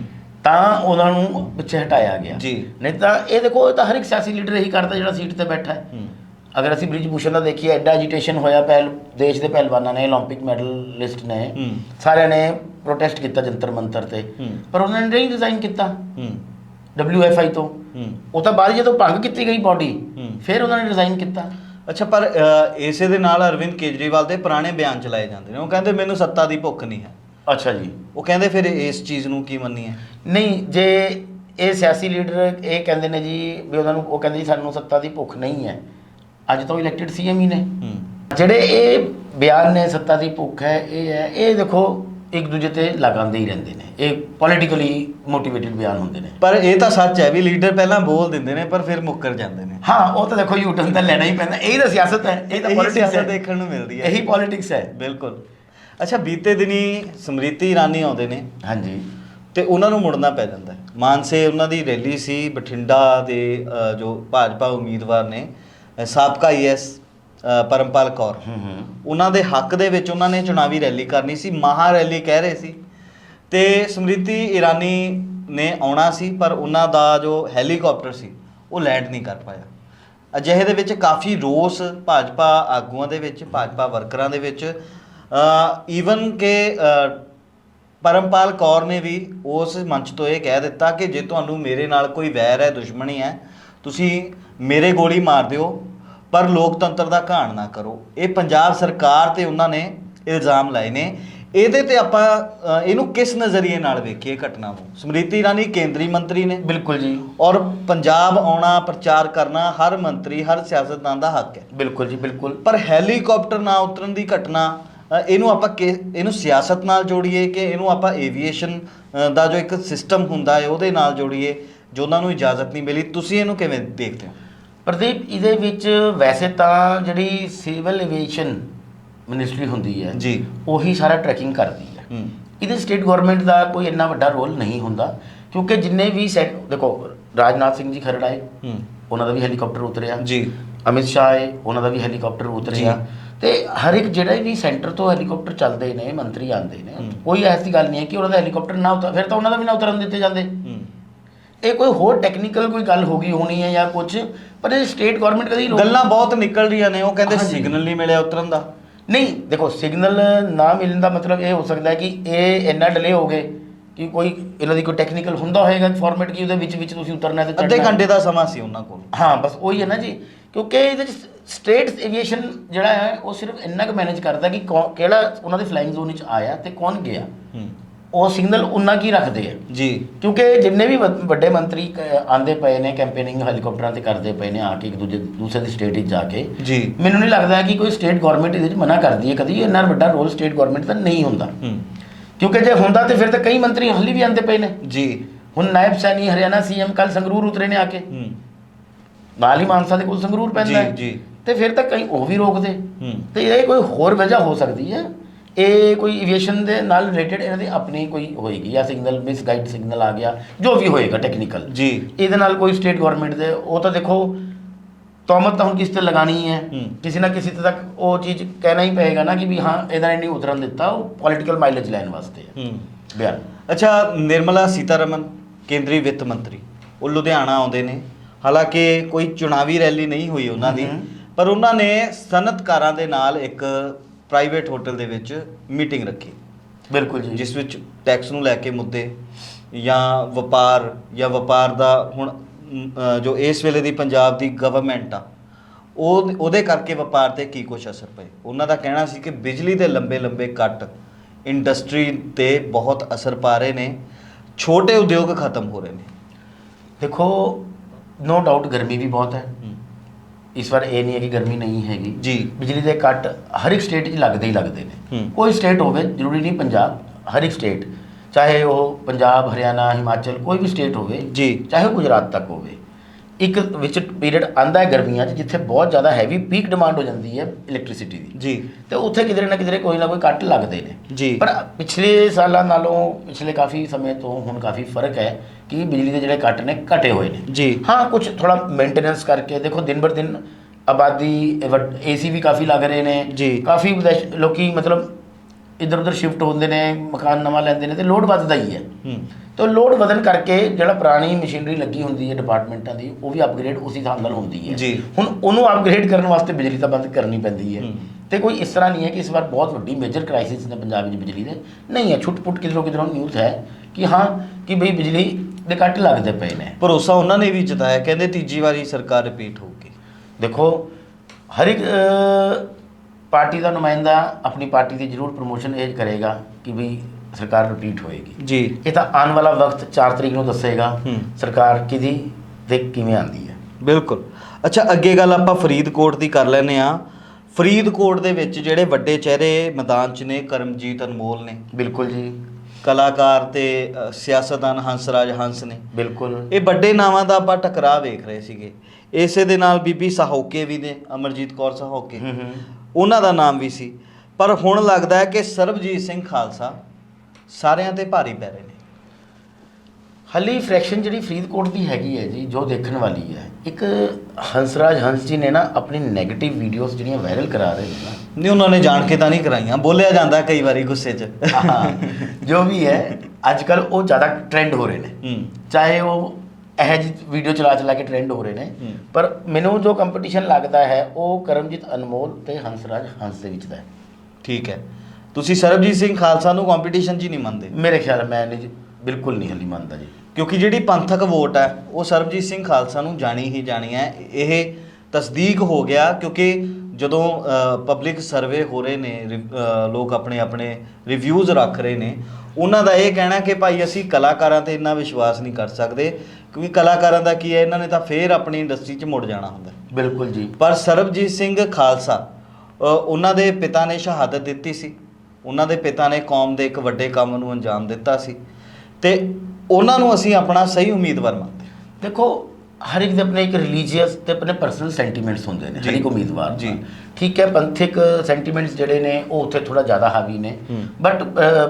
ਤਾਂ ਉਹਨਾਂ ਨੂੰ ਪਿੱਛੇ ਹਟਾਇਆ ਗਿਆ ਜੀ। ਨਹੀਂ ਤਾਂ ਇਹ ਦੇਖੋ ਇਹ ਤਾਂ ਹਰ ਇੱਕ ਸਿਆਸੀ ਲੀਡਰ ਇਹੀ ਕਰਦਾ ਜਿਹੜਾ ਸੀਟ ਤੇ ਬੈਠਾ ਹੈ ਹੂੰ ਅਗਰ ਅਸੀਂ ਬ੍ਰਿਜ ਭੂਸ਼ਣ ਦਾ ਦੇਖੀਏ ਐਡਾ ਐਜੀਟੇਸ਼ਨ ਹੋਇਆ ਪਹਿਲ ਦੇਸ਼ ਦੇ ਪਹਿਲਵਾਨਾਂ ਨੇ 올림픽 ਮੈਡਲਿਸਟ ਨੇ ਹੂੰ। ਸਾਰਿਆਂ ਨੇ ਪ੍ਰੋਟੈਸਟ ਕੀਤਾ ਜੰਤਰ ਮੰਤਰ ਤੇ ਹੂੰ। ਪਰ ਉਹਨਾਂ ਨੇ ਨਹੀਂ ਰਿਜ਼ਾਈਨ ਕੀਤਾ ਹੂੰ WFI ਤੋਂ ਹੂੰ ਉਹ ਤਾਂ ਬਾਅਦ 'ਚ ਜਦੋਂ ਭੰਗ ਕੀਤੀ ਗਈ ਬਾਡੀ ਹੂੰ। ਫਿਰ ਉਹਨਾਂ ਨੇ ਰਿਜ਼ਾਈਨ ਕੀਤਾ ਅੱਛਾ ਪਰ ਅ, ਇਸੇ ਦੇ ਨਾਲ ਅਰਵਿੰਦ ਕੇਜਰੀਵਾਲ ਦੇ ਪੁਰਾਣੇ ਬਿਆਨ ਚਲਾਏ ਜਾਂਦੇ ਨੇ। ਉਹ ਕਹਿੰਦੇ ਮੈਨੂੰ ਸੱਤਾ ਦੀ ਭੁੱਖ ਨਹੀਂ ਹੈ। ਅੱਛਾ ਜੀ। ਉਹ ਕਹਿੰਦੇ ਫਿਰ ਇਸ ਚੀਜ਼ ਨੂੰ ਕੀ ਮੰਨੀਏ? ਨਹੀਂ ਜੇ ਇਹ ਸਿਆਸੀ ਲੀਡਰ ਇਹ ਕਹਿੰਦੇ ਨੇ ਜੀ ਵੀ ਉਹਨਾਂ ਨੂੰ ਉਹ ਕਹਿੰਦੇ ਜੀ ਸਾਨੂੰ ਸੱਤਾ ਦੀ ਭੁੱਖ ਨਹੀਂ ਹੈ। ਅੱਜ ਤਾਂ ਇਲੈਕਟਿਡ ਸੀਐਮ ਹੀ ਨੇ। ਹੂੰ। ਜਿਹੜੇ ਇਹ ਬਿਆਨ ਨੇ ਸੱਤਾ ਦੀ ਭੁੱਖ ਹੈ ਇਹ ਹੈ ਇਹ ਦੇਖੋ ਇੱਕ ਦੂਜੇ ਤੇ ਲਗਾਉਂਦੇ ਹੀ ਰਹਿੰਦੇ ਨੇ। ਇਹ ਪੋਲੀਟੀਕਲੀ ਮੋਟੀਵੇਟਿਡ ਬਿਆਨ ਹੁੰਦੇ ਨੇ। ਪਰ ਇਹ ਤਾਂ ਸੱਚ ਹੈ ਵੀ ਲੀਡਰ ਪਹਿਲਾਂ ਬੋਲ ਦਿੰਦੇ ਨੇ ਪਰ ਫਿਰ ਮੁੱਕਰ ਜਾਂਦੇ ਨੇ। ਹਾਂ ਉਹ ਤਾਂ ਦੇਖੋ ਯੂਟਰਨ ਤਾਂ ਲੈਣਾ ਹੀ ਪੈਂਦਾ। ਇਹੀ ਤਾਂ ਸਿਆਸਤ ਹੈ ਇਹ ਤਾਂ ਪੋਲਿਟਿਕਸ ਹੈ ਸਿਆਸਤ ਦੇਖਣ ਨੂੰ ਮਿਲਦੀ ਹੈ। ਇਹੀ ਪੋਲਿਟਿਕਸ ਹੈ। ਬਿਲਕੁਲ। ਅੱਛਾ ਬੀਤੇ ਦਿਨੀ ਸਮ੍ਰਿਤੀ ਇਰਾਨੀ ਆਉਂਦੇ ਨੇ। ਹਾਂਜੀ। ਤੇ ਉਹਨਾਂ ਨੂੰ ਮੁੜਨਾ ਪੈ ਜਾਂਦਾ ਮਾਨਸੇ ਉਹਨਾਂ ਦੀ ਰੈਲੀ ਸੀ ਬਠਿੰਡਾ ਦੇ ਜੋ ਭਾਜਪਾ ਉਮੀਦਵਾਰ ਨੇ ਸਾਬਕਾ ਆਈਐਸ ਪਰਮਪਾਲ ਕੌਰ। ਉਹਨਾਂ ਦੇ ਹੱਕ ਦੇ ਵਿੱਚ ਉਹਨਾਂ ਨੇ ਚੁਣਾਵੀ ਰੈਲੀ ਕਰਨੀ ਸੀ ਮਹਾ ਰੈਲੀ ਕਹਿ ਰਹੇ ਸੀ। ਤੇ ਸਮ੍ਰਿਤੀ ਇਰਾਨੀ ਨੇ ਆਉਣਾ ਸੀ ਪਰ ਉਹਨਾਂ ਦਾ ਜੋ ਹੈਲੀਕਾਪਟਰ ਸੀ ਉਹ ਲੈਂਡ ਨਹੀਂ ਕਰ ਪਾਇਆ। ਅਜਿਹੇ ਦੇ ਵਿੱਚ ਕਾਫੀ ਰੋਸ ਭਾਜਪਾ ਆਗੂਆਂ ਦੇ ਵਿੱਚ ਭਾਜਪਾ ਵਰਕਰਾਂ ਦੇ ਵਿੱਚ। ਈਵਨ ਕਿ ਪਰਮਪਾਲ ਕੌਰ ਨੇ ਵੀ ਉਸ ਮੰਚ ਤੋਂ ਇਹ ਕਹਿ ਦਿੱਤਾ ਕਿ ਜੇ ਤੁਹਾਨੂੰ ਮੇਰੇ ਨਾਲ ਕੋਈ ਵੈਰ ਹੈ ਦੁਸ਼ਮਣੀ ਹੈ ਤੁਸੀਂ ਮੇਰੇ ਗੋਲੀ ਮਾਰ ਦਿਓ ਪਰ ਲੋਕਤੰਤਰ ਦਾ ਘਾਣ ਨਾ ਕਰੋ। ਇਹ ਪੰਜਾਬ ਸਰਕਾਰ ਤੇ ਉਹਨਾਂ ਨੇ ਇਲਜ਼ਾਮ ਲਾਏ ਨੇ। ਇਹਦੇ ਤੇ ਆਪਾਂ ਅ, ਇਹਨੂੰ ਕਿਸ ਨਜ਼ਰੀਏ ਨਾਲ ਵੇਖੀਏ ਘਟਨਾ ਨੂੰ? ਸਮ੍ਰਿਤੀ ਇਰਾਨੀ ਕੇਂਦਰੀ ਮੰਤਰੀ ਨੇ। ਬਿਲਕੁਲ ਜੀ। ਔਰ ਪੰਜਾਬ ਆਉਣਾ ਪ੍ਰਚਾਰ ਕਰਨਾ ਹਰ ਮੰਤਰੀ ਹਰ ਸਿਆਸਤਦਾਨ ਦਾ ਹੱਕ ਹੈ। ਬਿਲਕੁਲ ਜੀ ਬਿਲਕੁਲ। ਪਰ ਹੈਲੀਕਾਪਟਰ ਨਾ ਉਤਰਨ ਦੀ ਘਟਨਾ ਅ, ਇਹਨੂੰ ਆਪਾਂ ਕਿ- ਇਹਨੂੰ ਸਿਆਸਤ ਨਾਲ ਜੋੜੀਏ ਕਿ ਇਹਨੂੰ ਆਪਾਂ ਏਵੀਏਸ਼ਨ ਦਾ ਜੋ ਇੱਕ ਸਿਸਟਮ ਹੁੰਦਾ ਹੈ ਉਹਦੇ ਨਾਲ ਜੋੜੀਏ ਜੋ ਉਹਨਾਂ ਨੂੰ ਇਜਾਜ਼ਤ ਨਹੀਂ ਮਿਲੀ। ਤੁਸੀਂ ਇਹਨੂੰ ਕਿਵੇਂ ਦੇਖਦੇ ਹੋ? ਪ੍ਰਦੀਪ ਇਹਦੇ ਵਿੱਚ ਵੈਸੇ ਤਾਂ ਜਿਹੜੀ ਸਿਵਲ ਐਵੀਏਸ਼ਨ ਮਿਨਿਸਟਰੀ ਹੁੰਦੀ ਹੈ ਜੀ। ਉਹੀ ਸਾਰਾ ਟਰੈਕਿੰਗ ਕਰਦੀ ਹੈ। ਇਹਦੇ ਸਟੇਟ ਗਵਰਨਮੈਂਟ ਦਾ ਕੋਈ ਇੰਨਾ ਵੱਡਾ ਰੋਲ ਨਹੀਂ ਹੁੰਦਾ ਕਿਉਂਕਿ ਜਿੰਨੇ ਵੀ ਸੈਟ ਦੇਖੋ ਰਾਜਨਾਥ ਸਿੰਘ ਜੀ ਖਰੜ ਆਏ ਹੂੰ। ਉਹਨਾਂ ਦਾ ਵੀ ਹੈਲੀਕਾਪਟਰ ਉਤਰਿਆ। ਜੀ। ਅਮਿਤ ਸ਼ਾਹ ਆਏ ਉਹਨਾਂ ਦਾ ਵੀ ਹੈਲੀਕਾਪਟਰ ਉਤਰਿਆ। ਤੇ ਹਰ ਇੱਕ ਜਿਹੜਾ ਵੀ ਸੈਂਟਰ ਤੋਂ ਹੈਲੀਕਾਪਟਰ ਚੱਲਦੇ ਨੇ ਮੰਤਰੀ ਆਉਂਦੇ ਨੇ। ਕੋਈ ਐਸੀ ਗੱਲ ਨਹੀਂ ਹੈ ਕਿ ਉਹਨਾਂ ਦਾ ਹੈਲੀਕਾਪਟਰ ਨਾ ਉਤਰ ਫਿਰ ਤਾਂ ਉਹਨਾਂ ਦਾ ਵੀ ਨਾ ਉਤਰਨ ਦਿੱਤੇ ਜਾਂਦੇ। ਇਹ ਕੋਈ ਹੋਰ ਟੈਕਨੀਕਲ ਕੋਈ ਗੱਲ ਹੋ ਗਈ ਹੋਣੀ ਹੈ ਜਾਂ ਕੁਝ ਪਰ ਇਹ ਸਟੇਟ ਗਵਰਨਮੈਂਟ ਕਦੀ ਗੱਲਾਂ ਬਹੁਤ ਨਿਕਲ ਰਹੀਆਂ ਨੇ ਉਹ ਕਹਿੰਦੇ ਹਾਂਜੀ। ਸਿਗਨਲ ਨਹੀਂ ਮਿਲਿਆ ਉਤਰਨ ਦਾ। ਨਹੀਂ ਦੇਖੋ ਸਿਗਨਲ ਨਾ ਮਿਲਣ ਦਾ ਮਤਲਬ ਇਹ ਹੋ ਸਕਦਾ ਹੈ ਕਿ ਇਹ ਇੰਨਾ ਡਿਲੇ ਹੋ ਗਏ ਕਿ ਕੋਈ ਇਹਨਾਂ ਦੀ ਕੋਈ ਟੈਕਨੀਕਲ ਹੁੰਦਾ ਹੋਏਗਾ ਫਾਰਮੈਟ ਕਿ ਉਹਦੇ ਵਿੱਚ ਵਿੱਚ ਤੁਸੀਂ ਉਤਰਨਾ ਹੈ ਤੇ ਅੱਧੇ ਚੜ੍ਹਨਾ। ਹੈ। ਘੰਟੇ ਦਾ ਸਮਾਂ ਸੀ ਉਹਨਾਂ ਕੋਲ। ਹਾਂ ਬਸ ਉਹੀ ਹੈ ਨਾ ਜੀ ਕਿਉਂਕਿ ਇਹਦੇ ਚ ਸਟੇਟ ਐਵੀਏਸ਼ਨ ਜਿਹੜਾ ਹੈ ਉਹ ਸਿਰਫ ਇੰਨਾ ਕੁ ਮੈਨੇਜ ਕਰਦਾ ਕਿ ਕੌਣ- ਕਿਹੜਾ ਉਹਨਾਂ ਦੇ ਫਲਾਈਂਗ ਜ਼ੋਨ ਵਿੱਚ ਆਇਆ ਤੇ ਕੌਣ ਗਿਆ। ਹੂੰ। ਉਹ ਸਿਗਨਲ ਉਨਾ ਕੀ ਰੱਖਦੇ ਆ? ਜੀ। ਕਿਉਂਕਿ ਜਿੰਨੇ ਵੀ ਵ- ਵੱਡੇ ਮੰਤਰੀ ਕ- ਆਂਦੇ ਪਏ ਨੇ ਕੈਂਪੇਨਿੰਗ ਹੈਲੀਕਾਪਟਰਾਂ ਤੇ ਕਰਦੇ ਪਏ ਨੇ ਆ ਕੇ ਇੱਕ ਦੂਜੇ ਦੂਸਰੇ ਦੀ ਸਟੇਟ ਵਿੱਚ ਜਾ ਕੇ। ਜੀ। ਮੈਨੂੰ ਨਹੀਂ ਲੱਗਦਾ ਕਿ ਕੋਈ ਸਟੇਟ ਗਵਰਨਮੈਂਟ ਇਹਦੇ ਵਿੱਚ ਮਨਾ ਕਰਦੀ ਹੈ ਕਦੀ। ਇੰਨਾ ਵੱਡਾ ਰੋਲ ਸਟੇਟ ਗਵਰਨਮੈਂਟ ਦਾ ਨਹੀਂ ਹੁੰਦਾ। ਹੂੰ। ਕਿਉਂਕਿ ਜੇ ਹੁੰਦਾ ਤੇ ਫਿਰ ਤਾਂ ਕਈ ਮੰਤਰੀ ਹਾਲੀ ਵੀ ਆਂਦੇ ਪਏ ਨੇ। ਜੀ। ਹੁਣ ਨਾਇਬ ਸੈਣੀ ਹਰਿਆਣਾ ਸੀਐਮ ਕੱਲ ਸੰਗਰੂਰ ਉਤਰੇ ਨੇ ਆ ਕੇ। ਹੂੰ। ਨਾਲ ਹੀ ਮਾਨਸਾ ਦੇ ਕੋਲ ਸੰਗਰੂਰ ਪੈਂਦਾ ਹੈ। ਜੀ ਜੀ। ਤੇ ਫਿਰ ਤਾਂ ਕਈ ਉਹ ਵੀ ਰੋਕਦੇ। ਹੂੰ। ਤੇ ਇਹ ਕੋਈ ਹੋਰ ਵਜ੍ਹਾ ਹੋ ਸਕਦੀ ਹੈ? ਇਹ ਕੋਈ ਇਵੀਏਸ਼ਨ ਦੇ ਨਾਲ ਰਿਲੇਟਡ ਇਹਨਾਂ ਦੀ ਆਪਣੀ ਕੋਈ ਹੋਏਗੀ ਜਾਂ ਸਿਗਨਲ ਮਿਸਗਾਈਡ ਸਿਗਨਲ ਆ ਗਿਆ ਜੋ ਵੀ ਹੋਏਗਾ ਟੈਕਨੀਕਲ ਜੀ। ਇਹਦੇ ਨਾਲ ਕੋਈ ਸਟੇਟ ਗਵਰਨਮੈਂਟ ਦੇ ਉਹ ਤਾਂ ਦੇਖੋ ਤੌਮਤ ਤਾਂ ਹੁਣ ਕਿਸ ਤੇ ਲਗਾਣੀ ਹੈ। ਕਿਸੇ ਨਾ ਕਿਸੇ ਤੱਕ ਉਹ ਚੀਜ਼ ਕਹਿਣਾ ਹੀ ਪਏਗਾ ਨਾ ਕਿ ਵੀ ਹਾਂ ਇਹਦਾ ਨਹੀਂ ਉਤਰਨ ਦਿੱਤਾ ਉਹ ਪੋਲਿਟੀਕਲ ਮਾਈਲੇਜ ਲੈਣ ਵਾਸਤੇ ਹੈ। ਬਿਆਨ। ਅੱਛਾ ਨਿਰਮਲਾ ਸੀਤਾਰਮਨ ਕੇਂਦਰੀ ਵਿੱਤ ਮੰਤਰੀ ਉਹ ਲੁਧਿਆਣਾ ਆਉਂਦੇ ਨੇ। ਹਾਲਾਂਕਿ ਕੋਈ ਚੁਣਾਵੀ ਰੈਲੀ ਨਹੀਂ ਹੋਈ ਉਹਨਾਂ ਦੀ। ਪਰ ਉਹਨਾਂ ਨੇ ਸਨਅਤਕਾਰਾਂ ਦੇ ਨਾਲ ਇੱਕ ਪ੍ਰਾਈਵੇਟ ਹੋਟਲ ਦੇ ਵਿੱਚ ਮੀਟਿੰਗ ਰੱਖੀ। ਬਿਲਕੁਲ ਜੀ। ਜਿਸ ਵਿੱਚ ਟੈਕਸ ਨੂੰ ਲੈ ਕੇ ਮੁੱਦੇ ਜਾਂ ਵਪਾਰ ਜਾਂ ਵਪਾਰ ਦਾ ਹੁਣ ਜੋ ਇਸ ਵੇਲੇ ਦੀ ਪੰਜਾਬ ਦੀ ਗਵਰਨਮੈਂਟ ਆ ਉਹ ਉਹਦੇ ਕਰਕੇ ਵਪਾਰ ਤੇ ਕੀ ਕੁਛ ਅਸਰ ਪਏ? ਉਹਨਾਂ ਦਾ ਕਹਿਣਾ ਸੀ ਕਿ ਬਿਜਲੀ ਦੇ ਲੰਬੇ ਲੰਬੇ ਕੱਟ ਇੰਡਸਟਰੀ ਤੇ ਬਹੁਤ ਅਸਰ ਪਾ ਰਹੇ ਨੇ। ਛੋਟੇ ਉਦਯੋਗ ਖਤਮ ਹੋ ਰਹੇ ਨੇ। ਦੇਖੋ ਨੋ ਡਾਊਟ ਗਰਮੀ ਵੀ ਬਹੁਤ ਹੈ। ਇਸ ਵਾਰ ਇਹ ਨਹੀਂ ਹੈ ਕਿ ਗਰਮੀ ਨਹੀਂ ਹੈਗੀ। ਜੀ। ਬਿਜਲੀ ਦੇ ਕੱਟ ਹਰ ਇੱਕ ਸਟੇਟ 'ਚ ਲੱਗਦੇ ਹੀ ਲੱਗਦੇ ਨੇ। ਕੋਈ ਸਟੇਟ ਹੋਵੇ ਜ਼ਰੂਰੀ ਨਹੀਂ ਪੰਜਾਬ ਹਰ ਇੱਕ ਸਟੇਟ। ਚਾਹੇ ਉਹ ਪੰਜਾਬ ਹਰਿਆਣਾ ਹਿਮਾਚਲ ਕੋਈ ਵੀ ਸਟੇਟ ਹੋਵੇ ਜੀ। ਚਾਹੇ ਗੁਜਰਾਤ ਤੱਕ ਹੋਵੇ। ਇੱਕ ਵਿੱਚ ਪੀਰੀਅਡ ਆਂਦਾ ਹੈ ਗਰਮੀਆਂ 'ਚ ਜਿੱਥੇ ਬਹੁਤ ਜ਼ਿਆਦਾ ਹੈਵੀ ਪੀਕ ਡਿਮਾਂਡ ਹੋ ਜਾਂਦੀ ਹੈ ਇਲੈਕਟ੍ਰਿਸਿਟੀ ਦੀ। ਜੀ। ਤੇ ਉੱਥੇ ਕਿਧਰੇ ਨਾ ਕਿਧਰੇ ਕੋਈ ਨਾ ਕੋਈ ਕੱਟ ਲੱਗਦੇ ਨੇ। ਜੀ। ਪਰ ਪਿਛਲੇ ਸਾਲਾਂ ਨਾਲੋਂ ਪਿਛਲੇ ਕਾਫੀ ਸਮੇਂ ਤੋਂ ਹੁਣ ਕਾਫੀ ਫ਼ਰਕ ਹੈ ਕਿ ਬਿਜਲੀ ਦੇ ਜਿਹੜੇ ਕੱਟ ਨੇ ਘਟੇ ਹੋਏ ਨੇ। ਜੀ। ਹਾਂ ਕੁਝ ਥੋੜਾ ਮੇਨਟੇਨੈਂਸ ਕਰਕੇ ਦੇਖੋ ਦਿਨ ਬਰ ਦਿਨ ਆਬਾਦੀ ਏਸੀ ਵੀ ਕਾਫੀ ਲੱਗ ਰਹੇ ਨੇ। ਜੀ। ਕਾਫੀ ਲੋਕੀ ਮਤਲਬ ਇਧਰ ਉਧਰ ਸ਼ਿਫਟ ਹੁੰਦੇ ਨੇ ਮਕਾਨ ਨਵਾਂ ਲੈਂਦੇ ਨੇ ਤੇ ਲੋਡ ਵੱਧਦਾ ਹੀ ਹੈ। ਹੂੰ। ਤਾਂ ਲੋਡ ਵਧਣ ਕਰਕੇ ਜਿਹੜਾ ਪੁਰਾਣੀ ਮਸ਼ੀਨਰੀ ਲੱਗੀ ਹੁੰਦੀ ਹੈ ਡਿਪਾਰਟਮੈਂਟਾਂ ਦੀ ਉਹ ਵੀ ਅਪਗ੍ਰੇਡ ਉਸੇ ਹਿਸਾਬ ਨਾਲ ਹੁੰਦੀ ਹੈ। ਜੀ। ਹੁਣ ਉਹਨੂੰ ਅਪਗ੍ਰੇਡ ਕਰਨ ਵਾਸਤੇ ਬਿਜਲੀ ਤਾਂ ਬੰਦ ਕਰਨੀ ਪੈਂਦੀ ਹੈ। ਤੇ ਕੋਈ ਇਸ ਤਰ੍ਹਾਂ ਨਹੀਂ ਹੈ ਕਿ ਇਸ ਵਾਰ ਬਹੁਤ ਵੱਡੀ ਮੇਜਰ ਕ੍ਰਾਈਸਿਸ ਨੇ ਪੰਜਾਬ ਵਿੱਚ ਬਿਜਲੀ ਦੇ। ਨਹੀਂ ਹੈ ਛੁੱਟ-ਪੁੱਟ ਕਿਧਰੋਂ ਕਿਧਰੋਂ ਨਿਊਜ਼ ਹੈ ਕਿ ਹਾਂ ਕਿ ਬਈ ਬਿਜਲੀ ਦੇ ਕੱਟ ਲੱਗਦੇ ਪਏ ਨੇ। ਭਰੋਸਾ ਉਹਨਾਂ ਨੇ ਵੀ ਜਤਾਇਆ ਕਹਿੰਦੇ ਤੀਜੀ ਵਾਰੀ ਸਰਕਾਰ ਰਿਪੀਟ ਹੋਊਗੀ। ਦੇਖੋ ਹਰ ਇੱਕ ਪਾਰਟੀ ਦਾ ਨੁਮਾਇੰਦਾ ਆਪਣੀ ਪਾਰਟੀ ਦੀ ਜ਼ਰੂਰ ਪ੍ਰਮੋਸ਼ਨ ਇਹ ਕਰੇਗਾ ਕਿ ਬਈ ਸਰਕਾਰ ਰਿਪੀਟ ਹੋਏਗੀ। ਜੀ। ਇਹ ਤਾਂ ਆਉਣ ਵਾਲਾ ਵਕਤ 4 ਤਰੀਕ ਨੂੰ ਦੱਸੇਗਾ। ਸਰਕਾਰ ਕਿਹਦੀ ਤੇ ਕਿਵੇਂ ਆਂਦੀ ਹੈ। ਬਿਲਕੁਲ। ਅੱਛਾ ਅੱਗੇ ਗੱਲ ਆਪਾਂ ਫਰੀਦਕੋਟ ਦੀ ਕਰ ਲੈਨੇ ਆ ਫਰੀਦਕੋਟ ਦੇ ਵਿੱਚ ਜਿਹੜੇ ਵੱਡੇ ਚਿਹਰੇ ਮੈਦਾਨ 'ਚ ਨੇ ਕਰਮਜੀਤ ਅਨਮੋਲ ਨੇ। ਬਿਲਕੁਲ ਜੀ। ਕਲਾਕਾਰ ਤੇ ਸਿਆਸਤਦਾਨ ਹੰਸਰਾਜ ਹੰਸ ਨੇ। ਬਿਲਕੁਲ। ਇਹ ਵੱਡੇ ਨਾਵਾਂ ਦਾ ਆਪਾਂ ਟਕਰਾਅ ਵੇਖ ਰਹੇ ਸੀਗੇ। ਇਸੇ ਦੇ ਨਾਲ ਬੀਬੀ ਸਹੋਕੇ ਵੀ ਨੇ ਅਮਰਜੀਤ ਕੌਰ ਸਹੋਕੇ। ਉਹਨਾਂ ਦਾ ਨਾਮ ਵੀ ਸੀ। ਪਰ ਹੁਣ ਲੱਗਦਾ ਹੈ ਕਿ ਸਰਬਜੀਤ ਸਿੰਘ ਖਾਲਸਾ ਸਾਰਿਆਂ ਤੇ ਭਾਰੀ ਪੈ ਰਹੇ ਨੇ। ਹਾਲੀ ਫ੍ਰੈਕਸ਼ਨ ਜਿਹੜੀ ਫਰੀਦਕੋਟ ਦੀ ਹੈਗੀ ਹੈ ਜੀ ਜੋ ਦੇਖਣ ਵਾਲੀ ਹੈ ਇੱਕ ਹੰਸਰਾਜ ਹੰਸ ਜੀ ਨੇ ਨਾ ਆਪਣੀ 네ਗੇਟਿਵ ਵੀਡੀਓਜ਼ ਜਿਹੜੀਆਂ ਵਾਇਰਲ ਕਰਾ ਰਹੇ ਨੇ ਨਾ। ਨਹੀਂ ਉਹਨਾਂ ਨੇ ਜਾਣ ਕੇ ਤਾਂ ਨਹੀਂ ਕਰਾਈਆਂ। ਬੋਲਿਆ ਜਾਂਦਾ ਕਈ ਵਾਰੀ ਗੁੱਸੇ 'ਚ। ਜੋ ਵੀ ਹੈ ਅੱਜ ਕੱਲ ਉਹ ਜ਼ਿਆਦਾ ਟ੍ਰੈਂਡ ਹੋ ਰਹੇ ਨੇ। ਚਾਹੇ ਉਹ ਇਹ ਜਿਹੀ ਵੀਡੀਓ ਚਲਾ ਚਲਾ ਕੇ ਟ੍ਰੈਂਡ ਹੋ ਰਹੇ ਨੇ। ਪਰ ਮੈਨੂੰ ਜੋ ਕੰਪੀਟੀਸ਼ਨ ਲੱਗਦਾ ਹੈ ਉਹ ਕਰਮਜੀਤ ਅਨਮੋਲ ਤੇ ਹੰਸਰਾਜ ਹੰਸ ਦੇ ਵਿੱਚ ਦਾ ਹੈ। ਠੀਕ ਹੈ। ਤੁਸੀਂ ਸਰਬਜੀਤ ਸਿੰਘ ਖਾਲਸਾ ਨੂੰ ਕੰਪੀਟੀਸ਼ਨ 'ਚ ਹੀ ਨਹੀਂ ਮੰਨਦੇ? ਮੇਰੇ ਖਿਆਲ ਮੈਂ ਨਹੀਂ ਜੀ, ਬਿਲਕੁਲ ਨਹੀਂ ਹਲੀ ਮੰਨਦਾ ਜੀ। ਕਿਉਂਕਿ ਜਿਹੜੀ ਪੰਥਕ ਵੋਟ ਹੈ ਉਹ ਸਰਬਜੀਤ ਸਿੰਘ ਖਾਲਸਾ ਨੂੰ ਜਾਣੀ ਹੀ ਜਾਣੀ ਹੈ। ਇਹ ਤਸਦੀਕ ਹੋ ਗਿਆ ਕਿਉਂਕਿ ਜਦੋਂ ਪਬਲਿਕ ਸਰਵੇ ਹੋ ਰਹੇ ਨੇ ਰਿਵ- ਅ, ਲੋਕ ਆਪਣੇ ਆਪਣੇ ਰਿਵਿਊਜ਼ ਰੱਖ ਰਹੇ ਨੇ ਉਹਨਾਂ ਦਾ ਇਹ ਕਹਿਣਾ ਕਿ ਭਾਈ ਅਸੀਂ ਕਲਾਕਾਰਾਂ ਤੇ ਇੰਨਾ ਵਿਸ਼ਵਾਸ ਨਹੀਂ ਕਰ ਸਕਦੇ। ਕਿਉਂਕਿ ਕਲਾਕਾਰਾਂ ਦਾ ਕੀ ਹੈ ਇਹਨਾਂ ਨੇ ਤਾਂ ਫੇਰ ਆਪਣੀ ਇੰਡਸਟਰੀ 'ਚ ਮੁੜ ਜਾਣਾ ਹੁੰਦਾ। ਬਿਲਕੁਲ ਜੀ। ਪਰ ਸਰਬਜੀਤ ਸਿੰਘ ਖਾਲਸਾ ਅ, ਉਹਨਾਂ ਦੇ ਪਿਤਾ ਨੇ ਸ਼ਹਾਦਤ ਦਿੱਤੀ ਸੀ। ਉਹਨਾਂ ਦੇ ਪਿਤਾ ਨੇ ਕੌਮ ਦੇ ਇੱਕ ਵੱਡੇ ਕੰਮ ਨੂੰ ਅੰਜਾਮ ਦਿੱਤਾ ਸੀ। ਤੇ ਉਹਨਾਂ ਨੂੰ ਅਸੀਂ ਆਪਣਾ ਸਹੀ ਉਮੀਦਵਾਰ ਮੰਨਦੇ ਦੇਖੋ ਹਰ ਇੱਕ ਦੇ ਆਪਣੇ ਇੱਕ ਰਿਲੀਜੀਅਸ ਤੇ ਆਪਣੇ ਪਰਸਨਲ ਸੈਂਟੀਮੈਂਟਸ ਹੁੰਦੇ ਨੇ। ਹਰ ਇੱਕ ਉਮੀਦਵਾਰ। ਜੀ। ਠੀਕ ਹੈ ਪੰਥਿਕ ਸੈਂਟੀਮੈਂਟਸ ਜਿਹੜੇ ਨੇ ਉਹ ਉੱਥੇ ਥੋੜਾ ਜ਼ਿਆਦਾ ਹਾਵੀ ਨੇ। ਬਟ